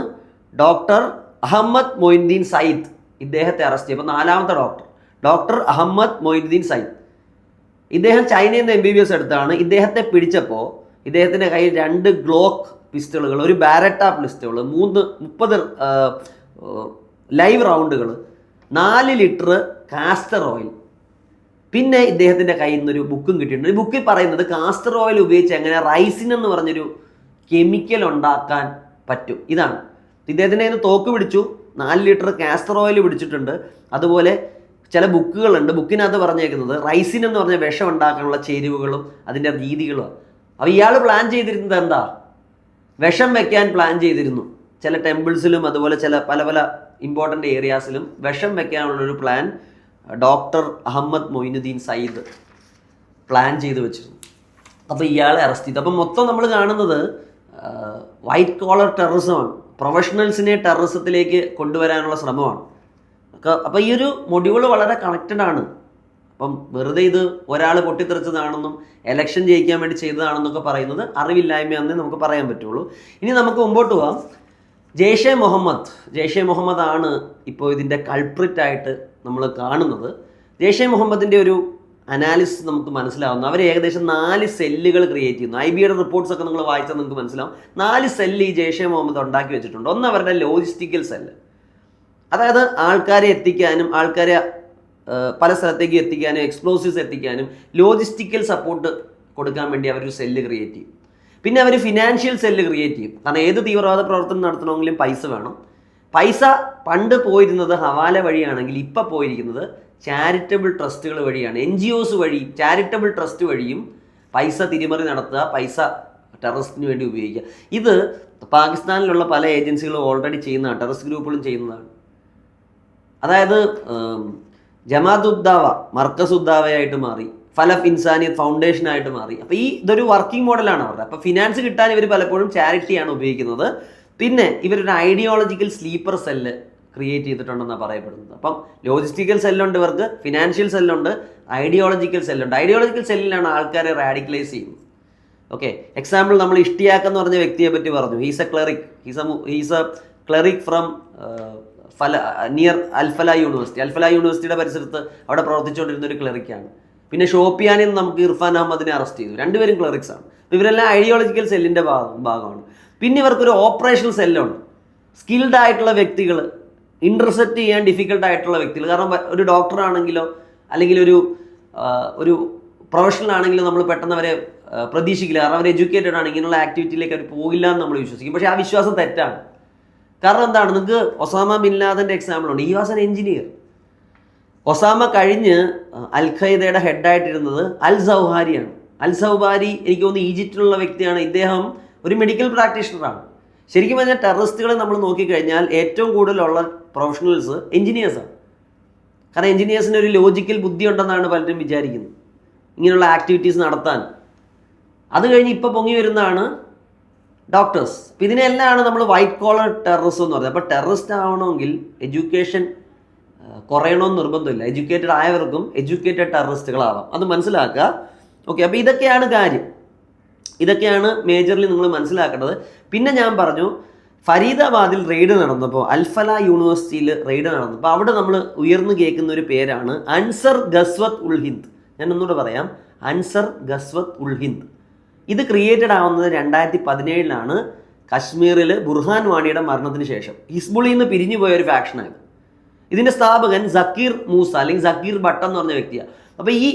ഡോക്ടർ അഹമ്മദ് മൊയ്നുദ്ദീൻ സയ്യിദ് ഇദ്ദേഹത്തെ അറസ്റ്റ് ചെയ്യും അപ്പോൾ നാലാമത്തെ ഡോക്ടർ ഡോക്ടർ അഹമ്മദ് മൊയ്നുദ്ദീൻ സയ്യിദ്. ഇദ്ദേഹം ചൈനയിൽ നിന്ന് എം ബി ബി എസ് എടുത്താണ്. ഇദ്ദേഹത്തെ പിടിച്ചപ്പോൾ ഇദ്ദേഹത്തിന്റെ കയ്യിൽ രണ്ട് ഗ്ലോക്ക് പിസ്റ്റളുകൾ ഒരു ബാരറ്റ പിസ്റ്റളുകൾ മൂന്ന് മുപ്പത് ലൈവ് റൗണ്ടുകൾ നാല് ലിറ്റർ കാസ്റ്റർ ഓയിൽ. പിന്നെ ഇദ്ദേഹത്തിന്റെ കയ്യിൽ നിന്നൊരു ബുക്കും കിട്ടിയിട്ടുണ്ട്. ഈ ബുക്കിൽ പറയുന്നത് കാസ്റ്റർ ഓയിൽ ഉപയോഗിച്ച് എങ്ങനെ റൈസിൻ എന്ന് പറഞ്ഞൊരു കെമിക്കൽ ഉണ്ടാക്കാൻ പറ്റും. ഇതാണ്. ഇദ്ദേഹത്തിന്റെ നിന്ന് തോക്ക് പിടിച്ചു. നാല് ലിറ്റർ കാസ്റ്റർ ഓയിൽ പിടിച്ചിട്ടുണ്ട്. അതുപോലെ ചില ബുക്കുകളുണ്ട്. ബുക്കിനകത്ത് പറഞ്ഞേക്കുന്നത് റൈസിൻ എന്ന് പറഞ്ഞ വിഷം ഉണ്ടാക്കാനുള്ള ചേരുവകളും അതിന്റെ രീതികളും അപ്പോൾ ഇയാൾ പ്ലാൻ ചെയ്തിരുന്നത് എന്താ? വിഷം വെക്കാൻ പ്ലാൻ ചെയ്തിരുന്നു. ചില ടെമ്പിൾസിലും അതുപോലെ ചില പല പല ഇമ്പോർട്ടന്റ് ഏരിയാസിലും വിഷം വെക്കാനുള്ളൊരു plan doctor Ahmad Moinuddin Sayyid plan ചെയ്ത് വെച്ചിരുന്നു. അപ്പോൾ ഇയാളെ അറസ്റ്റ് ചെയ്തു. അപ്പം മൊത്തം നമ്മൾ കാണുന്നത് വൈറ്റ് കോളർ ടെററിസമാണ്. പ്രൊഫഷണൽസിനെ ടെററിസത്തിലേക്ക് കൊണ്ടുവരാനുള്ള ശ്രമമാണ്. അപ്പോൾ ഈ ഒരു മൊഡ്യൂൾ വളരെ കണക്റ്റഡ് ആണ്. അപ്പം വെറുതെ ഇത് ഒരാൾ പൊട്ടിത്തെറിച്ചതാണെന്നും എലക്ഷൻ ജയിക്കാൻ വേണ്ടി ചെയ്തതാണെന്നൊക്കെ പറയുന്നത് അറിവില്ലായ്മയാണെന്നേ നമുക്ക് പറയാൻ പറ്റുള്ളൂ. ഇനി നമുക്ക് മുമ്പോട്ട് പോവാം. ജെയ്ഷെ മുഹമ്മദ്. ജെയ്ഷെ മുഹമ്മദ് ആണ് ഇപ്പോൾ ഇതിന്റെ കൾപ്രിറ്റായിട്ട് നമ്മൾ കാണുന്നത്. ജെയ്ഷെ മുഹമ്മദിന്റെ ഒരു അനാലിസിസ് നമുക്ക് മനസ്സിലാവുന്നു. അവർ ഏകദേശം നാല് സെല്ലുകൾ ക്രിയേറ്റ് ചെയ്യുന്നു. ഐ ബിയുടെ റിപ്പോർട്ട്സ് ഒക്കെ നിങ്ങൾ വായിച്ചാൽ നിങ്ങൾക്ക് മനസ്സിലാവും. നാല് സെല്ല് ഈ ജയ്ഷെ മുഹമ്മദ് ഉണ്ടാക്കി വെച്ചിട്ടുണ്ട്. ഒന്ന് അവരുടെ ലോജിസ്റ്റിക്കൽ സെല്ല് അതായത് ആൾക്കാരെ എത്തിക്കാനും ആൾക്കാരെ പല സ്ഥലത്തേക്ക് എത്തിക്കാനും എക്സ്പ്ലോസീവ്സ് എത്തിക്കാനും ലോജിസ്റ്റിക്കൽ സപ്പോർട്ട് കൊടുക്കാൻ വേണ്ടി അവരൊരു സെല്ല് ക്രിയേറ്റ് ചെയ്യും. പിന്നെ അവർ ഫിനാൻഷ്യൽ സെല്ല് ക്രിയേറ്റ് ചെയ്യും. കാരണം ഏത് തീവ്രവാദ പ്രവർത്തനം നടത്തണമെങ്കിലും പൈസ വേണം. പൈസ പണ്ട് പോയിരുന്നത് ഹവാല വഴിയാണെങ്കിൽ ഇപ്പം പോയിരിക്കുന്നത് ചാരിറ്റബിൾ ട്രസ്റ്റുകൾ വഴിയാണ്. എൻ ജി ഒസ് വഴി ചാരിറ്റബിൾ ട്രസ്റ്റ് വഴിയും പൈസ തിരിമറി നടത്തുക പൈസ ടെററിസ്റ്റിന് വേണ്ടി ഉപയോഗിക്കുക. ഇത് പാകിസ്ഥാനിലുള്ള പല ഏജൻസികളും ഓൾറെഡി ചെയ്യുന്നതാണ് ടെററിസ്റ്റ് ഗ്രൂപ്പുകളും ചെയ്യുന്നതാണ്. അതായത് ജമാത്ത് ഉദ്ദാവ മർക്കസ് ഉദ്ദാവയായിട്ട് മാറി ഫലഫ് ഇൻസാനിയത്ത് ഫൗണ്ടേഷൻ ആയിട്ട് മാറി. അപ്പോൾ ഈ ഇതൊരു വർക്കിംഗ് മോഡലാണ് അവരുടെ. അപ്പോൾ ഫിനാൻസ് കിട്ടാൻ ഇവർ പലപ്പോഴും ചാരിറ്റിയാണ് ഉപയോഗിക്കുന്നത്. പിന്നെ ഇവരൊരു ഐഡിയോളജിക്കൽ സ്ലീപ്പർ സെല്ല് ക്രിയേറ്റ് ചെയ്തിട്ടുണ്ടെന്നാണ് പറയപ്പെടുന്നത്. അപ്പം ലോജിസ്റ്റിക്കൽ സെല്ലുണ്ട് ഇവർക്ക് ഫിനാൻഷ്യൽ സെല്ലുണ്ട് ഐഡിയോളജിക്കൽ സെല്ലുണ്ട് ഐഡിയോളജിക്കൽ സെല്ലിലാണ് ആൾക്കാരെ റാഡിക്കലൈസ് ചെയ്യുന്നത്. ഓക്കെ എക്സാമ്പിൾ നമ്മൾ ഇഷ്ടിയാക്ക് എന്ന് പറഞ്ഞ വ്യക്തിയെ പറ്റി പറഞ്ഞു. He's a cleric he's a he's a cleric from Falah near Al Falah university Al Falah യൂണിവേഴ്സിറ്റിയുടെ പരിസരത്ത് അവിടെ പ്രവർത്തിച്ചുകൊണ്ടിരുന്ന ഒരു ക്ലറിക്കാണ് പിന്നെ ഷോപ്പിയാനിൽ നമുക്ക് ഇർഫാൻ അഹമ്മദിനെ അറസ്റ്റ് ചെയ്തു. രണ്ടുപേരും ക്ലറിക്സ് ആണ്. ഇവരെല്ലാം ഐഡിയോളജിക്കൽ സെല്ലിന്റെ ഭാഗം ഭാഗമാണ്. പിന്നെ ഇവർക്കൊരു ഓപ്പറേഷണൽ സെല്ലുണ്ട് സ്കിൽഡ് ആയിട്ടുള്ള വ്യക്തികൾ ഇന്റർസെപ്റ്റ് ചെയ്യാൻ ഡിഫിക്കൽട്ട് ആയിട്ടുള്ള വ്യക്തികൾ. കാരണം ഒരു ഡോക്ടർ ആണെങ്കിലോ അല്ലെങ്കിൽ ഒരു ഒരു പ്രൊഫഷണൽ ആണെങ്കിലും നമ്മൾ പെട്ടെന്ന് അവരെ പ്രതീക്ഷിക്കില്ല. കാരണം അവർ എഡ്യൂക്കേറ്റഡ് ആണ്. ഇങ്ങനെയുള്ള ആക്ടിവിറ്റിയിലേക്ക് അവർ പോകില്ല എന്ന് നമ്മൾ വിശ്വസിക്കും. പക്ഷേ ആ വിശ്വാസം തെറ്റാണ്. കാരണം എന്താണ്? നിങ്ങൾക്ക് ഒസാമ ബിൻ ലാദന്റെ എക്സാമ്പിൾ ഉണ്ട്. ഈ വാസൻ എഞ്ചിനീയർ ഒസാമ കഴിഞ്ഞ് അൽ ഖൈദയുടെ ഹെഡായിട്ടിരുന്നത് അൽ സൗഹാരിയാണ് അൽ സൗഹാരി എനിക്ക് തോന്നുന്നു ഈജിപ്തിലുള്ള വ്യക്തിയാണ്. ഇദ്ദേഹം ഒരു മെഡിക്കൽ പ്രാക്ടീഷണറാണ് ശരിക്കും പറഞ്ഞാൽ ടെററിസ്റ്റുകളെ നമ്മൾ നോക്കിക്കഴിഞ്ഞാൽ ഏറ്റവും കൂടുതലുള്ള പ്രൊഫഷണൽസ് എൻജിനീയേഴ്സാണ് കാരണം എൻജിനീയേഴ്സിന് ഒരു ലോജിക്കൽ ബുദ്ധി ഉണ്ടെന്നാണ് പലരും വിചാരിക്കുന്നത്. ഇങ്ങനെയുള്ള ആക്ടിവിറ്റീസ് നടത്താൻ. അത് കഴിഞ്ഞ് ഇപ്പോൾ പൊങ്ങി വരുന്നതാണ് ഡോക്ടേഴ്സ് അപ്പം ഇതിനെല്ലാമാണ് നമ്മൾ വൈറ്റ് കോളർ ടെററിസം എന്ന് പറയുന്നത്. അപ്പോൾ ടെററിസ്റ്റ് ആവണമെങ്കിൽ എഡ്യൂക്കേഷൻ കുറയണമെന്ന് നിർബന്ധമില്ല. എഡ്യൂക്കേറ്റഡ് ആയവർക്കും എഡ്യൂക്കേറ്റഡ് ടെററിസ്റ്റുകളാവാം അത് മനസ്സിലാക്കുക. ഓക്കെ അപ്പോൾ ഇതൊക്കെയാണ് കാര്യം. ഇതൊക്കെയാണ് മേജർലി നിങ്ങൾ മനസ്സിലാക്കേണ്ടത്. പിന്നെ ഞാൻ പറഞ്ഞു ഫരീദാബാദിൽ റെയ്ഡ് നടന്നപ്പോൾ അൽഫല യൂണിവേഴ്സിറ്റിയിൽ റെയ്ഡ് നടന്നപ്പോൾ അവിടെ നമ്മൾ ഉയർന്നു കേൾക്കുന്ന ഒരു പേരാണ് അൻസർ ഗസ്വത് ഉൾ ഹിന്ദ്. ഞാൻ ഒന്നുകൂടെ പറയാം. അൻസർ ഗസ്വത് ഉൾ ഹിന്ദ്. ഇത് ക്രിയേറ്റഡ് ആവുന്നത് രണ്ടായിരത്തി പതിനേഴിലാണ് കശ്മീരിൽ ബുർഹാൻ വാണിയുടെ മരണത്തിന് ശേഷം. ഹിസ്ബുളിൽ നിന്ന് പിരിഞ്ഞു പോയ ഒരു ഫാക്ഷനാണ് ഇതിന്റെ സ്ഥാപകൻ സക്കീർ മൂസ അല്ലെങ്കിൽ സക്കീർ ഭട്ട് എന്ന് പറഞ്ഞ വ്യക്തിയാണ്. അപ്പോൾ ഈ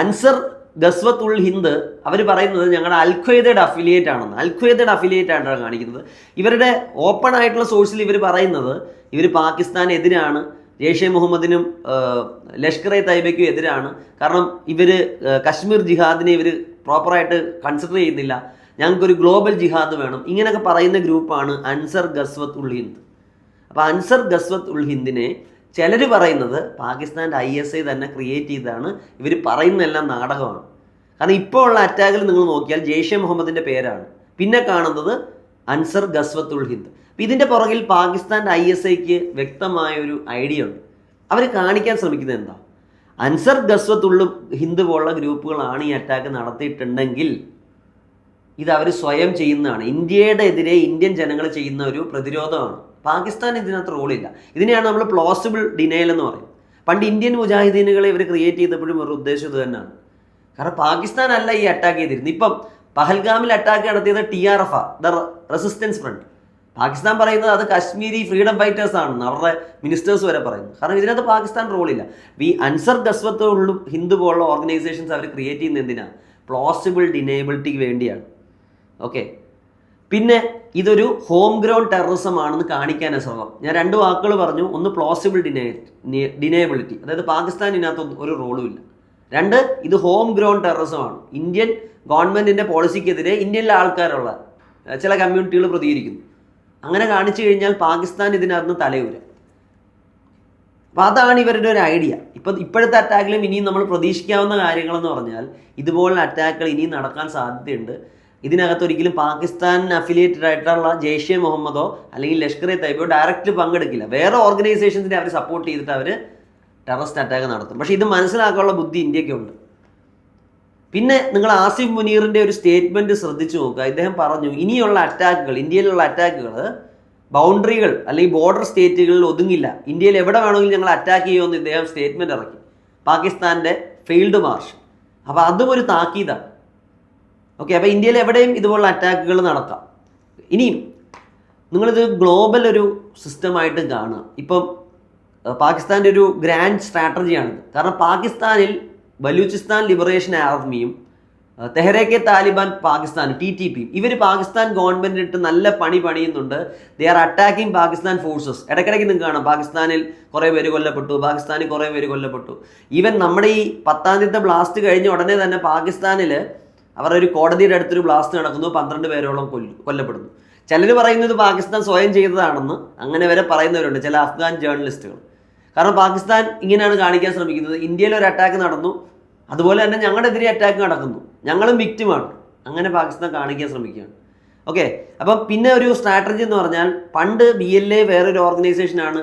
അൻസർ ഗസ്വത്ത് ഉൾ ഹിന്ദ് അവർ പറയുന്നത് ഞങ്ങളുടെ അൽഖ്വയ്ദയുടെ അഫിലിയേറ്റ് ആണെന്ന്. അൽഖ്വയ്ദയുടെ അഫിലിയേറ്റ് ആയിട്ടാണ് കാണിക്കുന്നത്. ഇവരുടെ ഓപ്പൺ ആയിട്ടുള്ള സോഴ്സിൽ ഇവർ പറയുന്നത് ഇവർ പാകിസ്ഥാനെതിരാണ് ജെയ്ഷെ മുഹമ്മദിനും ലഷ്കർ എ തൈബയ്ക്കും എതിരാണ്. കാരണം ഇവർ കശ്മീർ ജിഹാദിനെ ഇവർ പ്രോപ്പറായിട്ട് കൺസിഡർ ചെയ്യുന്നില്ല. ഞങ്ങൾക്കൊരു ഗ്ലോബൽ ജിഹാദ് വേണം. ഇങ്ങനെയൊക്കെ പറയുന്ന ഗ്രൂപ്പാണ് അൻസർ ഗസ്വത്ത് ഉൾ ഹിന്ദ്. അപ്പോൾ അൻസർ ഗസ്വത്ത് ഉൾ ഹിന്ദിനെ ചിലർ പറയുന്നത് പാകിസ്ഥാന്റെ ഐ എസ് ഐ തന്നെ ക്രിയേറ്റ് ചെയ്തതാണ്. ഇവർ പറയുന്നതെല്ലാം നാടകമാണ്. കാരണം ഇപ്പോൾ ഉള്ള അറ്റാക്കിൽ നിങ്ങൾ നോക്കിയാൽ ജെയ്ഷെ മുഹമ്മദിന്റെ പേരാണ്. പിന്നെ കാണുന്നത് അൻസർ ഗസ്വത്തുൽ ഹിന്ദ്. അപ്പം ഇതിന്റെ പുറകിൽ പാകിസ്ഥാന്റെ ഐ എസ് ഐക്ക് വ്യക്തമായ ഒരു ഐഡിയ ഉണ്ട്. അവർ കാണിക്കാൻ ശ്രമിക്കുന്നത് എന്താ? അൻസർ ഗസ്വത്ത് ഉള്ള ഹിന്ദ് പോലുള്ള ഗ്രൂപ്പുകളാണ് ഈ അറ്റാക്ക് നടത്തിയിട്ടുണ്ടെങ്കിൽ ഇത് അവർ സ്വയം ചെയ്യുന്നതാണ്. ഇന്ത്യയുടെ എതിരെ ഇന്ത്യൻ ജനങ്ങൾ ചെയ്യുന്ന ഒരു പ്രതിരോധമാണ്. പാകിസ്ഥാൻ ഇതിനകത്ത് റോളില്ല ഇതിനെയാണ് നമ്മൾ പ്ലോസിബിൾ ഡിനയൽ എന്ന് പറയും പണ്ട് ഇന്ത്യൻ മുജാഹിദീനുകളെ ഇവർ ക്രിയേറ്റ് ചെയ്തപ്പോഴും ഒരു ഉദ്ദേശം ഇത് തന്നെയാണ്. കാരണം പാകിസ്ഥാൻ അല്ല ഈ അറ്റാക്ക് ചെയ്തിരുന്നത്. ഇപ്പം പഹൽഗാമിൽ അറ്റാക്ക് നടത്തിയത് T R F the resistance front Pakistan പറയുന്നത് അത് കാശ്മീരി ഫ്രീഡം ഫൈറ്റേഴ്സ് ആണ് അവരുടെ മിനിസ്റ്റേഴ്സ് വരെ പറയുന്നു. കാരണം ഇതിനകത്ത് പാകിസ്ഥാൻ റോളില്ല ഈ അൻസർ ഗസ്വത്തുള്ളും ഹിന്ദു പോലുള്ള ഓർഗനൈസേഷൻസ് അവർ ക്രിയേറ്റ് ചെയ്യുന്ന എന്തിനാണ് പ്ലോസിബിൾ ഡിനേബിലിറ്റിക്ക് വേണ്ടിയാണ്. ഓക്കെ പിന്നെ ഇതൊരു ഹോം ഗ്രൗണ്ട് ടെററിസം ആണെന്ന് കാണിക്കാനാണ് ശ്രമം. ഞാൻ രണ്ട് വാക്കുകൾ പറഞ്ഞു ഒന്ന് പ്ലോസിബിൾ ഡിനേ ഡിനേബിലിറ്റി അതായത് പാകിസ്ഥാൻ ഇതിനകത്ത് ഒരു റോളും ഇല്ല. രണ്ട് ഇത് ഹോം ഗ്രൗണ്ട് ടെററിസം ആണ്. ഇന്ത്യൻ ഗവൺമെന്റിന്റെ പോളിസിക്കെതിരെ ഇന്ത്യയിലെ ആൾക്കാരുള്ള ചില കമ്മ്യൂണിറ്റികൾ പ്രതികരിക്കുന്നു. അങ്ങനെ കാണിച്ചു കഴിഞ്ഞാൽ പാകിസ്ഥാൻ ഇതിനകത്ത് തലയൂര. അപ്പോൾ അതാണ് ഇവരുടെ ഒരു ഐഡിയ ഇപ്പം ഇപ്പോഴത്തെ അറ്റാക്കിലും ഇനിയും നമ്മൾ പ്രതീക്ഷിക്കാവുന്ന കാര്യങ്ങളെന്ന് പറഞ്ഞാൽ ഇതുപോലുള്ള അറ്റാക്കുകൾ ഇനിയും നടക്കാൻ സാധ്യതയുണ്ട്. ഇതിനകത്ത് ഒരിക്കലും പാകിസ്ഥാൻ അഫിലിയേറ്റഡ് ആയിട്ടുള്ള ജെയ്ഷെ മുഹമ്മദോ അല്ലെങ്കിൽ ലഷ്കർ എ തൈബോ ഡയറക്റ്റ് പങ്കെടുക്കില്ല. വേറെ ഓർഗനൈസേഷൻസിനെ അവർ സപ്പോർട്ട് ചെയ്തിട്ട് അവർ ടെററിസ്റ്റ് അറ്റാക്ക് നടത്തും. പക്ഷേ ഇത് മനസ്സിലാക്കാനുള്ള ബുദ്ധി ഇന്ത്യക്കുണ്ട് പിന്നെ നിങ്ങൾ ആസിഫ് മുനീറിന്റെ ഒരു സ്റ്റേറ്റ്മെന്റ് ശ്രദ്ധിച്ചു നോക്കുക. ഇദ്ദേഹം പറഞ്ഞു ഇനിയുള്ള അറ്റാക്കുകൾ ഇന്ത്യയിലുള്ള അറ്റാക്കുകൾ ബൗണ്ടറികൾ അല്ലെങ്കിൽ ബോർഡർ സ്റ്റേറ്റുകളിൽ ഒതുങ്ങില്ല. ഇന്ത്യയിൽ എവിടെ വേണമെങ്കിലും ഞങ്ങൾ അറ്റാക്ക് ചെയ്യുമെന്ന് ഇദ്ദേഹം സ്റ്റേറ്റ്മെന്റ് ഇറക്കി. പാകിസ്ഥാന്റെ ഫീൽഡ് മാർഷ് അപ്പോൾ അതും ഒരു താക്കീതാണ്. ഓക്കെ അപ്പോൾ ഇന്ത്യയിൽ എവിടെയും ഇതുപോലുള്ള അറ്റാക്കുകൾ നടത്താം ഇനിയും നിങ്ങളിത് ഗ്ലോബൽ ഒരു സിസ്റ്റമായിട്ട് കാണുക. ഇപ്പം പാകിസ്ഥാന്റെ ഒരു ഗ്രാൻഡ് സ്ട്രാറ്റജിയാണിത് കാരണം പാകിസ്ഥാനിൽ Balochistan liberation ആർമിയും Tehreek e Taliban Pakistan T T P ഇവർ പാകിസ്ഥാൻ ഗവൺമെന്റിട്ട് നല്ല പണി പണിയുന്നുണ്ട്. They are attacking Pakistan forces ഇടയ്ക്കിടയ്ക്ക് നിങ്ങൾക്ക് കാണാം പാകിസ്ഥാനിൽ കുറേ പേര് കൊല്ലപ്പെട്ടു പാകിസ്ഥാനിൽ കുറേ പേര് കൊല്ലപ്പെട്ടു. ഈവൻ നമ്മുടെ ഈ പത്താം തീയതി ബ്ലാസ്റ്റ് കഴിഞ്ഞ ഉടനെ തന്നെ പാകിസ്ഥാനിൽ അവർ ഒരു കോടതിയുടെ അടുത്തൊരു ബ്ലാസ്റ്റ് നടക്കുന്നു പന്ത്രണ്ട് പേരോളം കൊല്ലു കൊല്ലപ്പെടുന്നു. ചിലർ പറയുന്നത് പാകിസ്ഥാൻ സ്വയം ചെയ്തതാണെന്ന് അങ്ങനെ വരെ പറയുന്നവരുണ്ട് ചില അഫ്ഗാൻ ജേർണലിസ്റ്റുകൾ കാരണം പാകിസ്ഥാൻ ഇങ്ങനെയാണ് കാണിക്കാൻ ശ്രമിക്കുന്നത്. ഇന്ത്യയിൽ ഒരു അറ്റാക്ക് നടന്നു അതുപോലെ തന്നെ ഞങ്ങളുടെ എതിരെ അറ്റാക്ക് നടക്കുന്നു. ഞങ്ങളും വിക്റ്റിമാണ് അങ്ങനെ പാകിസ്ഥാൻ കാണിക്കാൻ ശ്രമിക്കുകയാണ്. ഓക്കെ അപ്പം പിന്നെ ഒരു സ്ട്രാറ്റജി എന്ന് പറഞ്ഞാൽ പണ്ട് ബി എൽ എ വേറൊരു ഓർഗനൈസേഷനാണ്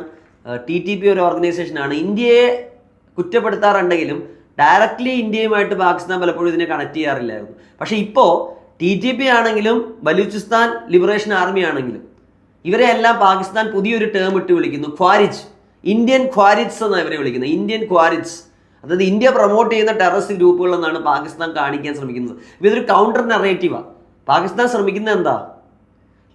ടി ടി പി ഒരു ഓർഗനൈസേഷനാണ് ഇന്ത്യയെ കുറ്റപ്പെടുത്താറുണ്ടെങ്കിലും ഡയറക്റ്റ്ലി ഇന്ത്യയുമായിട്ട് പാകിസ്ഥാൻ പലപ്പോഴും ഇതിനെ കണക്ട് ചെയ്യാറില്ലായിരുന്നു. പക്ഷേ ഇപ്പോൾ ടി ടി പി ആണെങ്കിലും ബലൂചിസ്ഥാൻ ലിബറേഷൻ ആർമി ആണെങ്കിലും ഇവരെ എല്ലാം പാകിസ്ഥാൻ പുതിയൊരു ടേം ഇട്ട് വിളിക്കുന്നു. ഖ്വാരിജ് ഇന്ത്യൻ ഖ്വാരിജ്സ് എന്നാണ് ഇവരെ വിളിക്കുന്നത്. ഇന്ത്യൻ ഖ്വാരിജ്സ് അതായത് ഇന്ത്യ പ്രൊമോട്ട് ചെയ്യുന്ന ടെററിസ്റ്റ് ഗ്രൂപ്പുകൾ എന്നാണ് പാകിസ്ഥാൻ കാണിക്കാൻ ശ്രമിക്കുന്നത്. ഇപ്പം ഇതൊരു കൗണ്ടർ നെറേറ്റീവാണ് പാകിസ്ഥാൻ ശ്രമിക്കുന്നത് എന്താ?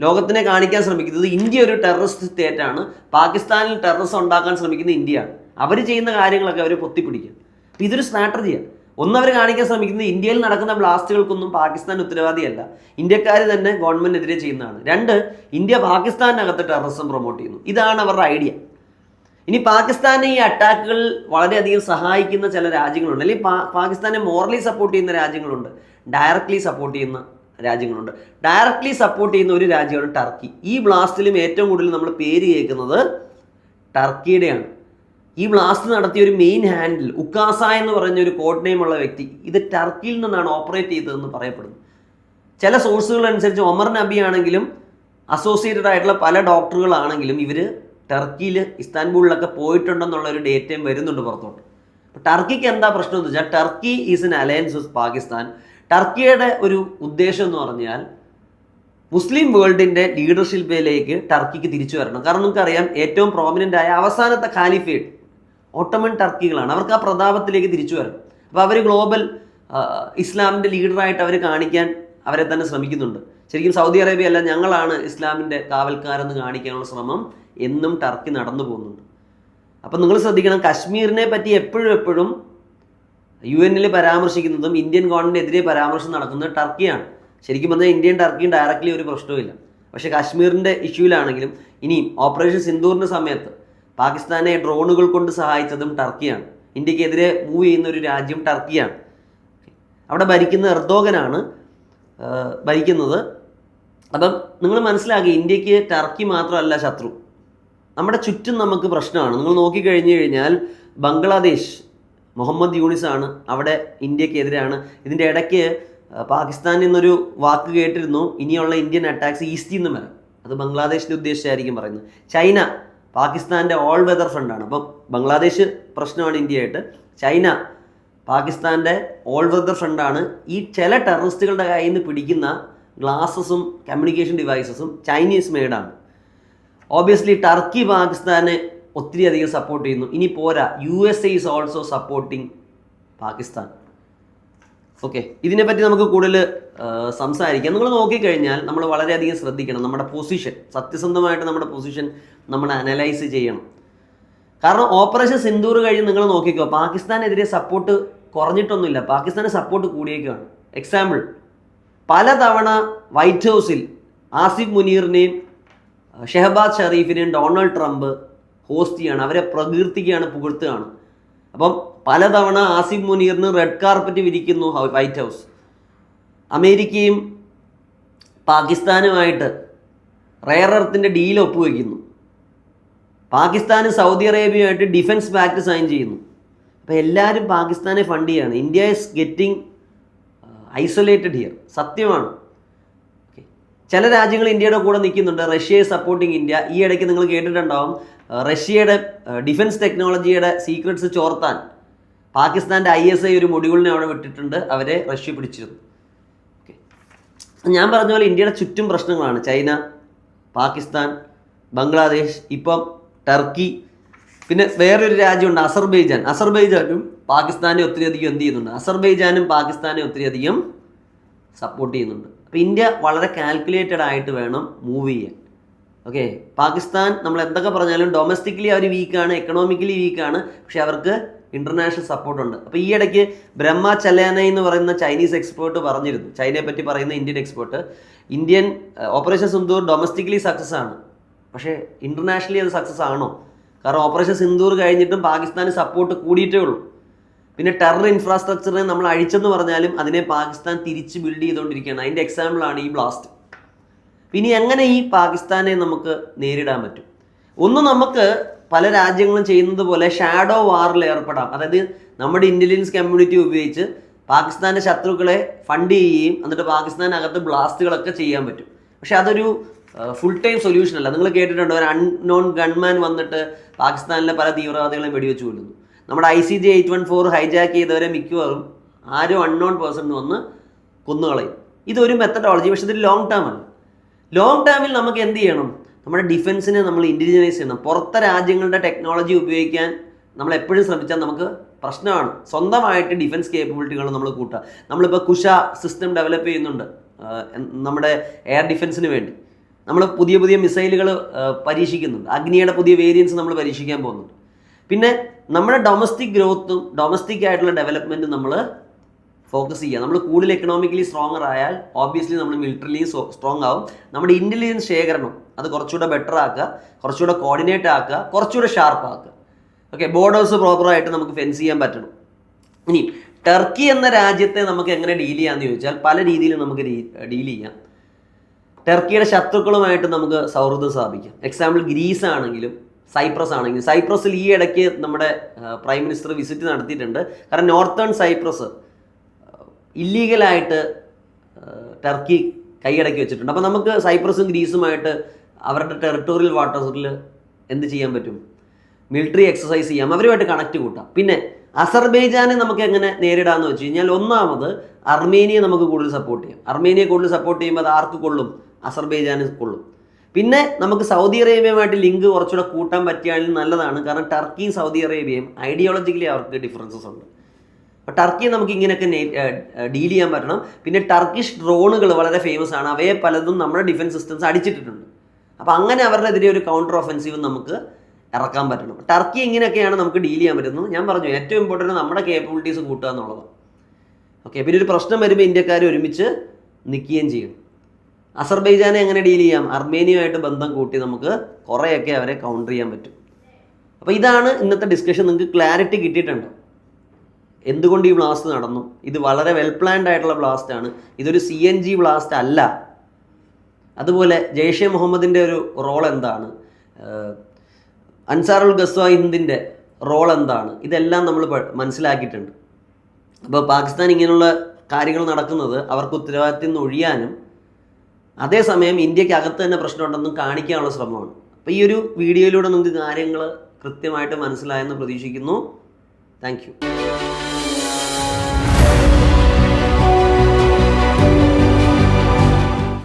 ലോകത്തിനെ കാണിക്കാൻ ശ്രമിക്കുന്നത് ഇന്ത്യ ഒരു ടെററിസ്റ്റ് സ്റ്റേറ്റാണ് പാകിസ്ഥാനിൽ ടെററിസം ഉണ്ടാക്കാൻ ശ്രമിക്കുന്ന ഇന്ത്യയാണ് അവർ ചെയ്യുന്ന കാര്യങ്ങളൊക്കെ അവർ പൊത്തിപ്പിടിക്കുക അപ്പൊ ഇതൊരു സ്ട്രാറ്റജിയാണ് ഒന്നവർ കാണിക്കാൻ ശ്രമിക്കുന്നത് ഇന്ത്യയിൽ നടക്കുന്ന ബ്ലാസ്റ്റുകൾക്കൊന്നും പാകിസ്ഥാൻ ഉത്തരവാദിയല്ല. ഇന്ത്യക്കാർ തന്നെ ഗവൺമെന്റിനെതിരെ ചെയ്യുന്നതാണ്. രണ്ട് ഇന്ത്യ പാകിസ്ഥാനകത്ത് ടെററിസം പ്രൊമോട്ട് ചെയ്യുന്നു. ഇതാണ് അവരുടെ ഐഡിയ ഇനി പാകിസ്ഥാനെ ഈ അറ്റാക്കുകൾ വളരെയധികം സഹായിക്കുന്ന ചില രാജ്യങ്ങളുണ്ട്. അല്ലെങ്കിൽ പാ- പാകിസ്ഥാനെ മോറലി സപ്പോർട്ട് ചെയ്യുന്ന രാജ്യങ്ങളുണ്ട്. ഡയറക്റ്റ്ലി സപ്പോർട്ട് ചെയ്യുന്ന രാജ്യങ്ങളുണ്ട്. ഡയറക്റ്റ്ലി സപ്പോർട്ട് ചെയ്യുന്ന ഒരു രാജ്യമാണ് ടർക്കി ഈ ബ്ലാസ്റ്റിലും ഏറ്റവും കൂടുതൽ നമ്മൾ പേര് കേൾക്കുന്നത് ടർക്കിയുടെയാണ് ഈ ബ്ലാസ്റ്റ് നടത്തിയ ഒരു മെയിൻ ഹാൻഡിൽ ഉക്കാസ എന്ന് പറഞ്ഞ ഒരു കോഡ് നെയിം ഉള്ള വ്യക്തി ഇത് ടർക്കിയിൽ നിന്നാണ് ഓപ്പറേറ്റ് ചെയ്തതെന്ന് പറയപ്പെടുന്നു. ചില സോഴ്സുകൾ അനുസരിച്ച് ഒമർ നബി ആണെങ്കിലും അസോസിയേറ്റഡ് ആയിട്ടുള്ള പല ഡോക്ടറുകളാണെങ്കിലും ഇവർ ടർക്കിയിൽ ഇസ്താൻബൂളിലൊക്കെ പോയിട്ടുണ്ടെന്നുള്ള ഒരു ഡേറ്റയും വരുന്നുണ്ട് പുറത്തോട്ട്. ടർക്കിക്ക് എന്താ പ്രശ്നം എന്ന് വെച്ചാൽ Turkey is an alliance with Pakistan ടർക്കിയുടെ ഒരു ഉദ്ദേശം എന്ന് പറഞ്ഞാൽ മുസ്ലിം വേൾഡിന്റെ ലീഡർഷിപ്പിലേക്ക് ടർക്കിക്ക് തിരിച്ചു വരണം. കാരണം നമുക്കറിയാം ഏറ്റവും പ്രോമിനന്റ് ആയ അവസാനത്തെ ഖാലിഫേറ്റ് ഓട്ടോമൻ ടർക്കികളാണ് അവർക്ക് ആ പ്രതാപത്തിലേക്ക് തിരിച്ചു വരും അപ്പോൾ അവർ ഗ്ലോബൽ ഇസ്ലാമിന്റെ ലീഡറായിട്ട് അവർ കാണിക്കാൻ അവരെ തന്നെ ശ്രമിക്കുന്നുണ്ട്. ശരിക്കും സൗദി അറേബ്യ അല്ല ഞങ്ങളാണ് ഇസ്ലാമിന്റെ കാവൽക്കാരെന്ന് കാണിക്കാനുള്ള ശ്രമം എന്നും ടർക്കി നടന്നു പോകുന്നുണ്ട്. അപ്പം നിങ്ങൾ ശ്രദ്ധിക്കണം കശ്മീരിനെ പറ്റി എപ്പോഴും എപ്പോഴും യു എന്നിൽ പരാമർശിക്കുന്നതും ഇന്ത്യൻ ഗവൺമെന്റിനെതിരെ പരാമർശം നടക്കുന്നത് ടർക്കിയാണ്. ശരിക്കും പറഞ്ഞാൽ ഇന്ത്യൻ ടർക്കിയും ഡയറക്റ്റ്ലി ഒരു പ്രശ്നവുമില്ല. പക്ഷേ കാശ്മീരിന്റെ ഇഷ്യൂവിലാണെങ്കിലും ഇനിയും ഓപ്പറേഷൻ സിന്ദൂറിന്റെ സമയത്ത് പാകിസ്ഥാനെ ഡ്രോണുകൾ കൊണ്ട് സഹായിച്ചതും ടർക്കിയാണ്. ഇന്ത്യക്കെതിരെ മൂവ് ചെയ്യുന്ന ഒരു രാജ്യം ടർക്കിയാണ്. അവിടെ ഭരിക്കുന്ന എർദോഗനാണ് ഭരിക്കുന്നത്. അപ്പം നിങ്ങൾ മനസ്സിലാക്കി ഇന്ത്യയ്ക്ക് ടർക്കി മാത്രമല്ല ശത്രു. നമ്മുടെ ചുറ്റും നമുക്ക് പ്രശ്നമാണ്. നിങ്ങൾ നോക്കിക്കഴിഞ്ഞു കഴിഞ്ഞാൽ ബംഗ്ലാദേശ് മുഹമ്മദ് യൂണിസ് ആണ് അവിടെ ഇന്ത്യക്കെതിരാണ്. ഇതിന്റെ ഇടയ്ക്ക് പാകിസ്ഥാനിൽ നിന്നൊരു വാക്ക് കേട്ടിരുന്നു ഇനിയുള്ള ഇന്ത്യൻ അറ്റാക്സ് ഈസ്റ്റിൽ നിന്ന് വരാം. അത് ബംഗ്ലാദേശിന്റെ ഉദ്ദേശിച്ചായിരിക്കും പറയുന്നത്. ചൈന പാകിസ്ഥാന്റെ ഓൾ വെതർ ഫ്രണ്ടാണ് അപ്പം ബംഗ്ലാദേശ് പ്രശ്നമാണ് ഇന്ത്യയായിട്ട്. ചൈന പാകിസ്ഥാന്റെ ഓൾ വെതർ ഫ്രണ്ടാണ് ഈ ചില ടെററിസ്റ്റുകളുടെ കയ്യിൽ നിന്ന് പിടിക്കുന്ന ഗ്ലാസസും കമ്മ്യൂണിക്കേഷൻ ഡിവൈസസും ചൈനീസ് മെയ്ഡാണ് ഓബിയസ്ലി ടർക്കി പാകിസ്ഥാനെ ഒത്തിരി അധികം സപ്പോർട്ട് ചെയ്യുന്നു. ഇനി പോരാ U S A is also supporting Pakistan. Okay ഇതിനെപ്പറ്റി നമുക്ക് കൂടുതൽ സംസാരിക്കാം. നിങ്ങൾ നോക്കിക്കഴിഞ്ഞാൽ നമ്മൾ വളരെയധികം ശ്രദ്ധിക്കണം നമ്മുടെ പൊസിഷൻ സത്യസന്ധമായിട്ട് നമ്മുടെ പൊസിഷൻ നമ്മൾ അനലൈസ് ചെയ്യണം. കാരണം ഓപ്പറേഷൻ സിന്ദൂർ കഴിഞ്ഞ് നിങ്ങൾ നോക്കിക്കോ പാകിസ്ഥാനെതിരെ സപ്പോർട്ട് കുറഞ്ഞിട്ടൊന്നുമില്ല. പാകിസ്ഥാനെ സപ്പോർട്ട് കൂടിയേക്കാണ്. എക്സാമ്പിൾ പലതവണ വൈറ്റ് ഹൗസിൽ ആസിഫ് മുനീറിനെയും ഷെഹബാദ് ഷെറീഫിനെയും ഡൊണാൾഡ് ട്രംപ് ഹോസ്റ്റ് ചെയ്യാണ്. അവരെ പ്രകീർത്തിക്കുകയാണ് പുകഴ്ത്തുകയാണ്. അപ്പം പലതവണ ആസിഫ് മുനീറിന് റെഡ് കാർപ്പറ്റ് വിരിക്കുന്നു വൈറ്റ് ഹൗസ്. അമേരിക്കയും പാകിസ്ഥാനുമായിട്ട് റെയർ എർത്തിന്റെ ഡീൽ ഒപ്പുവെക്കുന്നു. പാകിസ്ഥാനും സൗദി അറേബ്യയുമായിട്ട് ഡിഫൻസ് പാക്ട് സൈൻ ചെയ്യുന്നു. അപ്പോൾ എല്ലാവരും പാകിസ്ഥാനെ ഫണ്ട് ചെയ്യാണ്. India is getting isolated here സത്യമാണ്. ചില രാജ്യങ്ങൾ ഇന്ത്യയുടെ കൂടെ നിൽക്കുന്നുണ്ട്. റഷ്യയെ സപ്പോർട്ടിങ് ഇന്ത്യ. ഈ ഇടയ്ക്ക് നിങ്ങൾ കേട്ടിട്ടുണ്ടാവും റഷ്യയുടെ ഡിഫൻസ് ടെക്നോളജിയുടെ സീക്രട്സ് ചോർത്താൻ പാകിസ്ഥാന്റെ ഐ എസ് ഐ ഒരു മൊഡ്യൂളിനെ അവിടെ വിട്ടിട്ടുണ്ട്. അവരെ റഷ്യ പിടിച്ചിരുന്നു. ഞാൻ പറഞ്ഞ പോലെ ഇന്ത്യയുടെ ചുറ്റും പ്രശ്നങ്ങളാണ്. ചൈന പാകിസ്ഥാൻ ബംഗ്ലാദേശ് ഇപ്പം ടർക്കി പിന്നെ വേറൊരു രാജ്യമുണ്ട് അസർബൈജാൻ. അസർബൈജാനും പാകിസ്ഥാനെ ഒത്തിരിയധികം എന്ത് ചെയ്യുന്നുണ്ട്? അസർബൈജാനും പാകിസ്ഥാനെ ഒത്തിരിയധികം സപ്പോർട്ട് ചെയ്യുന്നുണ്ട്. അപ്പോൾ ഇന്ത്യ വളരെ കാൽക്കുലേറ്റഡ് ആയിട്ട് വേണം മൂവ് ചെയ്യാൻ. ഓക്കെ പാകിസ്ഥാൻ നമ്മൾ എന്തൊക്കെ പറഞ്ഞാലും ഡൊമസ്റ്റിക്കലി അവർ വീക്കാണ് എക്കണോമിക്കലി വീക്കാണ് പക്ഷെ അവർക്ക് ഇന്റർനാഷണൽ സപ്പോർട്ട് ഉണ്ട്. അപ്പോൾ ഈ ഇടയ്ക്ക് ബ്രഹ്മ ചലേന എന്ന് പറയുന്ന ചൈനീസ് എക്സ്പേർട്ട് പറഞ്ഞിരുന്നു. ചൈനയെ പറ്റി പറയുന്ന Indian expert Indian operation Sindoor domestically success ആണ്. പക്ഷേ ഇന്റർനാഷണലി അത് സക്സസ് ആണോ? കാരണം ഓപ്പറേഷൻ സിന്ദൂർ കഴിഞ്ഞിട്ടും പാകിസ്ഥാന് സപ്പോർട്ട് കൂടിയിട്ടേ ഉള്ളൂ. പിന്നെ ടെറർ ഇൻഫ്രാസ്ട്രക്ചറിനെ നമ്മൾ അഴിച്ചെന്ന് പറഞ്ഞാലും അതിനെ പാകിസ്ഥാൻ തിരിച്ച് ബിൽഡ് ചെയ്തുകൊണ്ടിരിക്കുകയാണ്. അതിന്റെ എക്സാമ്പിളാണ് ഈ ബ്ലാസ്റ്റ് ഇനി എങ്ങനെ ഈ പാകിസ്ഥാനെ നമുക്ക് നേരിടാൻ പറ്റും? ഒന്ന് നമുക്ക് പല രാജ്യങ്ങളും ചെയ്യുന്നത് പോലെ ഷാഡോ വാറിൽ ഏർപ്പെടാം. അതായത് നമ്മുടെ ഇന്റലിജൻസ് കമ്മ്യൂണിറ്റി ഉപയോഗിച്ച് പാകിസ്ഥാന്റെ ശത്രുക്കളെ ഫണ്ട് ചെയ്യുകയും എന്നിട്ട് പാകിസ്ഥാനകത്ത് ബ്ലാസ്റ്റുകളൊക്കെ ചെയ്യാൻ പറ്റും. പക്ഷെ അതൊരു ഫുൾ ടൈം സൊല്യൂഷൻ അല്ല. നിങ്ങൾ കേട്ടിട്ടുണ്ട്? ഒരു അൺനോൺ ഗൺമാൻ വന്നിട്ട് പാകിസ്ഥാനിലെ പല തീവ്രവാദികളെ വെടിവെച്ച് കൊല്ലുന്നു. നമ്മുടെ I C G eight one four hijack ചെയ്തവരെ മിക്കവാറും ആരും അൺനോൺ പേഴ്സൺ വന്ന് കൊന്നുകളയും. ഇതൊരു മെത്തഡോളജി പക്ഷെ ഇത് ലോങ് ടേം ആണ് ലോങ് ടേമിൽ നമുക്ക് എന്ത് ചെയ്യണം? നമ്മുടെ ഡിഫൻസിനെ നമ്മൾ ഇൻഡിജിനൈസ് ചെയ്യണം. പുറത്ത രാജ്യങ്ങളുടെ ടെക്നോളജി ഉപയോഗിക്കാൻ നമ്മൾ എപ്പോഴും ശ്രമിച്ചാൽ നമുക്ക് പ്രശ്നമാണ്. സ്വന്തമായിട്ട് ഡിഫൻസ് കേപ്പബിലിറ്റികൾ നമ്മൾ കൂട്ടുക. നമ്മളിപ്പോൾ കുഷ സിസ്റ്റം ഡെവലപ്പ് ചെയ്യുന്നുണ്ട്. നമ്മുടെ എയർ ഡിഫൻസിന് വേണ്ടി. നമ്മൾ പുതിയ പുതിയ മിസൈലുകൾ പരീക്ഷിക്കുന്നുണ്ട്. അഗ്നിയുടെ പുതിയ വേരിയൻസ് നമ്മൾ പരീക്ഷിക്കാൻ പോകുന്നുണ്ട്. പിന്നെ നമ്മുടെ ഡൊമസ്റ്റിക് ഗ്രോത്തും ഡൊമസ്റ്റിക് ആയിട്ടുള്ള ഡെവലപ്മെന്റും നമ്മൾ ഫോക്കസ് ചെയ്യുക. നമ്മൾ കൂടുതൽ എക്കണോമിക്കലി സ്ട്രോങ്ങർ ആയാൽ ഓബിയസ്ലി നമ്മൾ മിലിറ്ററിലി സ്ട്രോങ് ആവും. നമ്മുടെ ഇന്റലിജൻസ് ശേഖരണം അത് കുറച്ചുകൂടെ ബെറ്റർ ആക്കുക കുറച്ചുകൂടെ കോർഡിനേറ്റ് ആക്കുക കുറച്ചുകൂടെ ഷാർപ്പ് ആക്കുക. ഓക്കെ ബോർഡേഴ്സ് പ്രോപ്പറായിട്ട് നമുക്ക് ഫെൻസ് ചെയ്യാൻ പറ്റണം. ഇനി ടർക്കി എന്ന രാജ്യത്തെ നമുക്ക് എങ്ങനെ ഡീൽ ചെയ്യാമെന്ന് ചോദിച്ചാൽ പല രീതിയിൽ നമുക്ക് ഡീൽ ചെയ്യാം. ടർക്കിയുടെ ശത്രുക്കളുമായിട്ട് നമുക്ക് സൗഹൃദം സ്ഥാപിക്കാം. എക്സാമ്പിൾ ഗ്രീസ് ആണെങ്കിലും സൈപ്രസ് ആണെങ്കിലും. സൈപ്രസിൽ ഈ ഇടയ്ക്ക് നമ്മുടെ പ്രൈം മിനിസ്റ്റർ വിസിറ്റ് നടത്തിയിട്ടുണ്ട്. കാരണം നോർത്തേൺ സൈപ്രസ് ഇല്ലീഗലായിട്ട് ടർക്കി കൈയടക്കി വെച്ചിട്ടുണ്ട്. അപ്പോൾ നമുക്ക് സൈപ്രസും ഗ്രീസുമായിട്ട് അവരുടെ ടെറിട്ടോറിയൽ വാട്ടേഴ്സിൽ എന്ത് ചെയ്യാൻ പറ്റും? മിലിറ്ററി എക്സസൈസ് ചെയ്യാം. അവരുമായിട്ട് കണക്ട് കൂട്ടാം. പിന്നെ അസർബൈജാനെ നമുക്ക് എങ്ങനെ നേരിടാമെന്ന് വെച്ച് കഴിഞ്ഞാൽ ഒന്നാമത് അർമേനിയെ നമുക്ക് കൂടുതൽ സപ്പോർട്ട് ചെയ്യാം. അർമേനിയെ കൂടുതൽ സപ്പോർട്ട് ചെയ്യുമ്പോൾ അത് ആർക്ക് കൊള്ളും? അസർബൈജാനെ കൊള്ളും. പിന്നെ നമുക്ക് സൗദി അറേബ്യയുമായിട്ട് ലിങ്ക് കുറച്ചുകൂടെ കൂട്ടാൻ പറ്റിയാലും നല്ലതാണ്. കാരണം ടർക്കിയും സൗദി അറേബ്യയും ഐഡിയോളജിക്കലി അവർക്ക് ഡിഫറൻസസ് ഉണ്ട്. അപ്പോൾ ടർക്കിയെ നമുക്ക് ഇങ്ങനെയൊക്കെ ഡീൽ ചെയ്യാൻ പറ്റണം. പിന്നെ ടർക്കിഷ് ഡ്രോണുകൾ വളരെ ഫേമസ് ആണ്. അവയെ പലതും നമ്മുടെ ഡിഫൻസ് സിസ്റ്റംസ് അടിച്ചിട്ടിട്ടുണ്ട്. അപ്പോൾ അങ്ങനെ അവരുടെ എതിരെ ഒരു കൗണ്ടർ ഒഫൻസീവ് നമുക്ക് ഇറക്കാൻ പറ്റണം. ടർക്കി ഇങ്ങനെയൊക്കെയാണ് നമുക്ക് ഡീൽ ചെയ്യാൻ പറ്റുന്നത്. ഞാൻ പറഞ്ഞു ഏറ്റവും ഇമ്പോർട്ടന്റ് നമ്മുടെ കേപ്പബിലിറ്റീസ് കൂട്ടുക എന്നുള്ളതാണ് ഓക്കെ പിന്നെ ഒരു പ്രശ്നം വരുമ്പോൾ ഇന്ത്യക്കാർ ഒരുമിച്ച് നിൽക്കുകയും ചെയ്യും. അസർബൈജാനെ എങ്ങനെ ഡീൽ ചെയ്യാം? അർമേനിയുമായിട്ട് ബന്ധം കൂട്ടി നമുക്ക് കുറേയൊക്കെ അവരെ കൗണ്ടർ ചെയ്യാൻ പറ്റും. അപ്പോൾ ഇതാണ് ഇന്നത്തെ ഡിസ്കഷൻ നിങ്ങൾക്ക് ക്ലാരിറ്റി കിട്ടിയിട്ടുണ്ടോ? എന്തുകൊണ്ട് ഈ ബ്ലാസ്റ്റ് നടന്നു? ഇത് വളരെ വെൽ പ്ലാൻഡ് ആയിട്ടുള്ള ബ്ലാസ്റ്റ് ആണ്. ഇതൊരു സി എൻ ജി ബ്ലാസ്റ്റ് അല്ല. അതുപോലെ ജെയ്ഷെ മുഹമ്മദിന്റെ ഒരു റോൾ എന്താണ്? അൻസാറുൽ ഗസ്വ ഹിന്ദിന്റെ റോൾ എന്താണ്? ഇതെല്ലാം നമ്മൾ മനസ്സിലാക്കിയിട്ടുണ്ട്. അപ്പോൾ പാകിസ്ഥാൻ ഇങ്ങനെയുള്ള കാര്യങ്ങൾ നടക്കുന്നത് അവർക്ക് ഉത്തരവാദിത്തം നിന്ന് ഒഴിയാനും അതേസമയം ഇന്ത്യയ്ക്ക് അകത്ത് തന്നെ പ്രശ്നമുണ്ടെന്നും കാണിക്കാനുള്ള ശ്രമമാണ്. അപ്പോൾ ഈ ഒരു വീഡിയോയിലൂടെ നിങ്ങൾക്ക് കാര്യങ്ങൾ കൃത്യമായിട്ട് മനസ്സിലായെന്ന് പ്രതീക്ഷിക്കുന്നു. താങ്ക്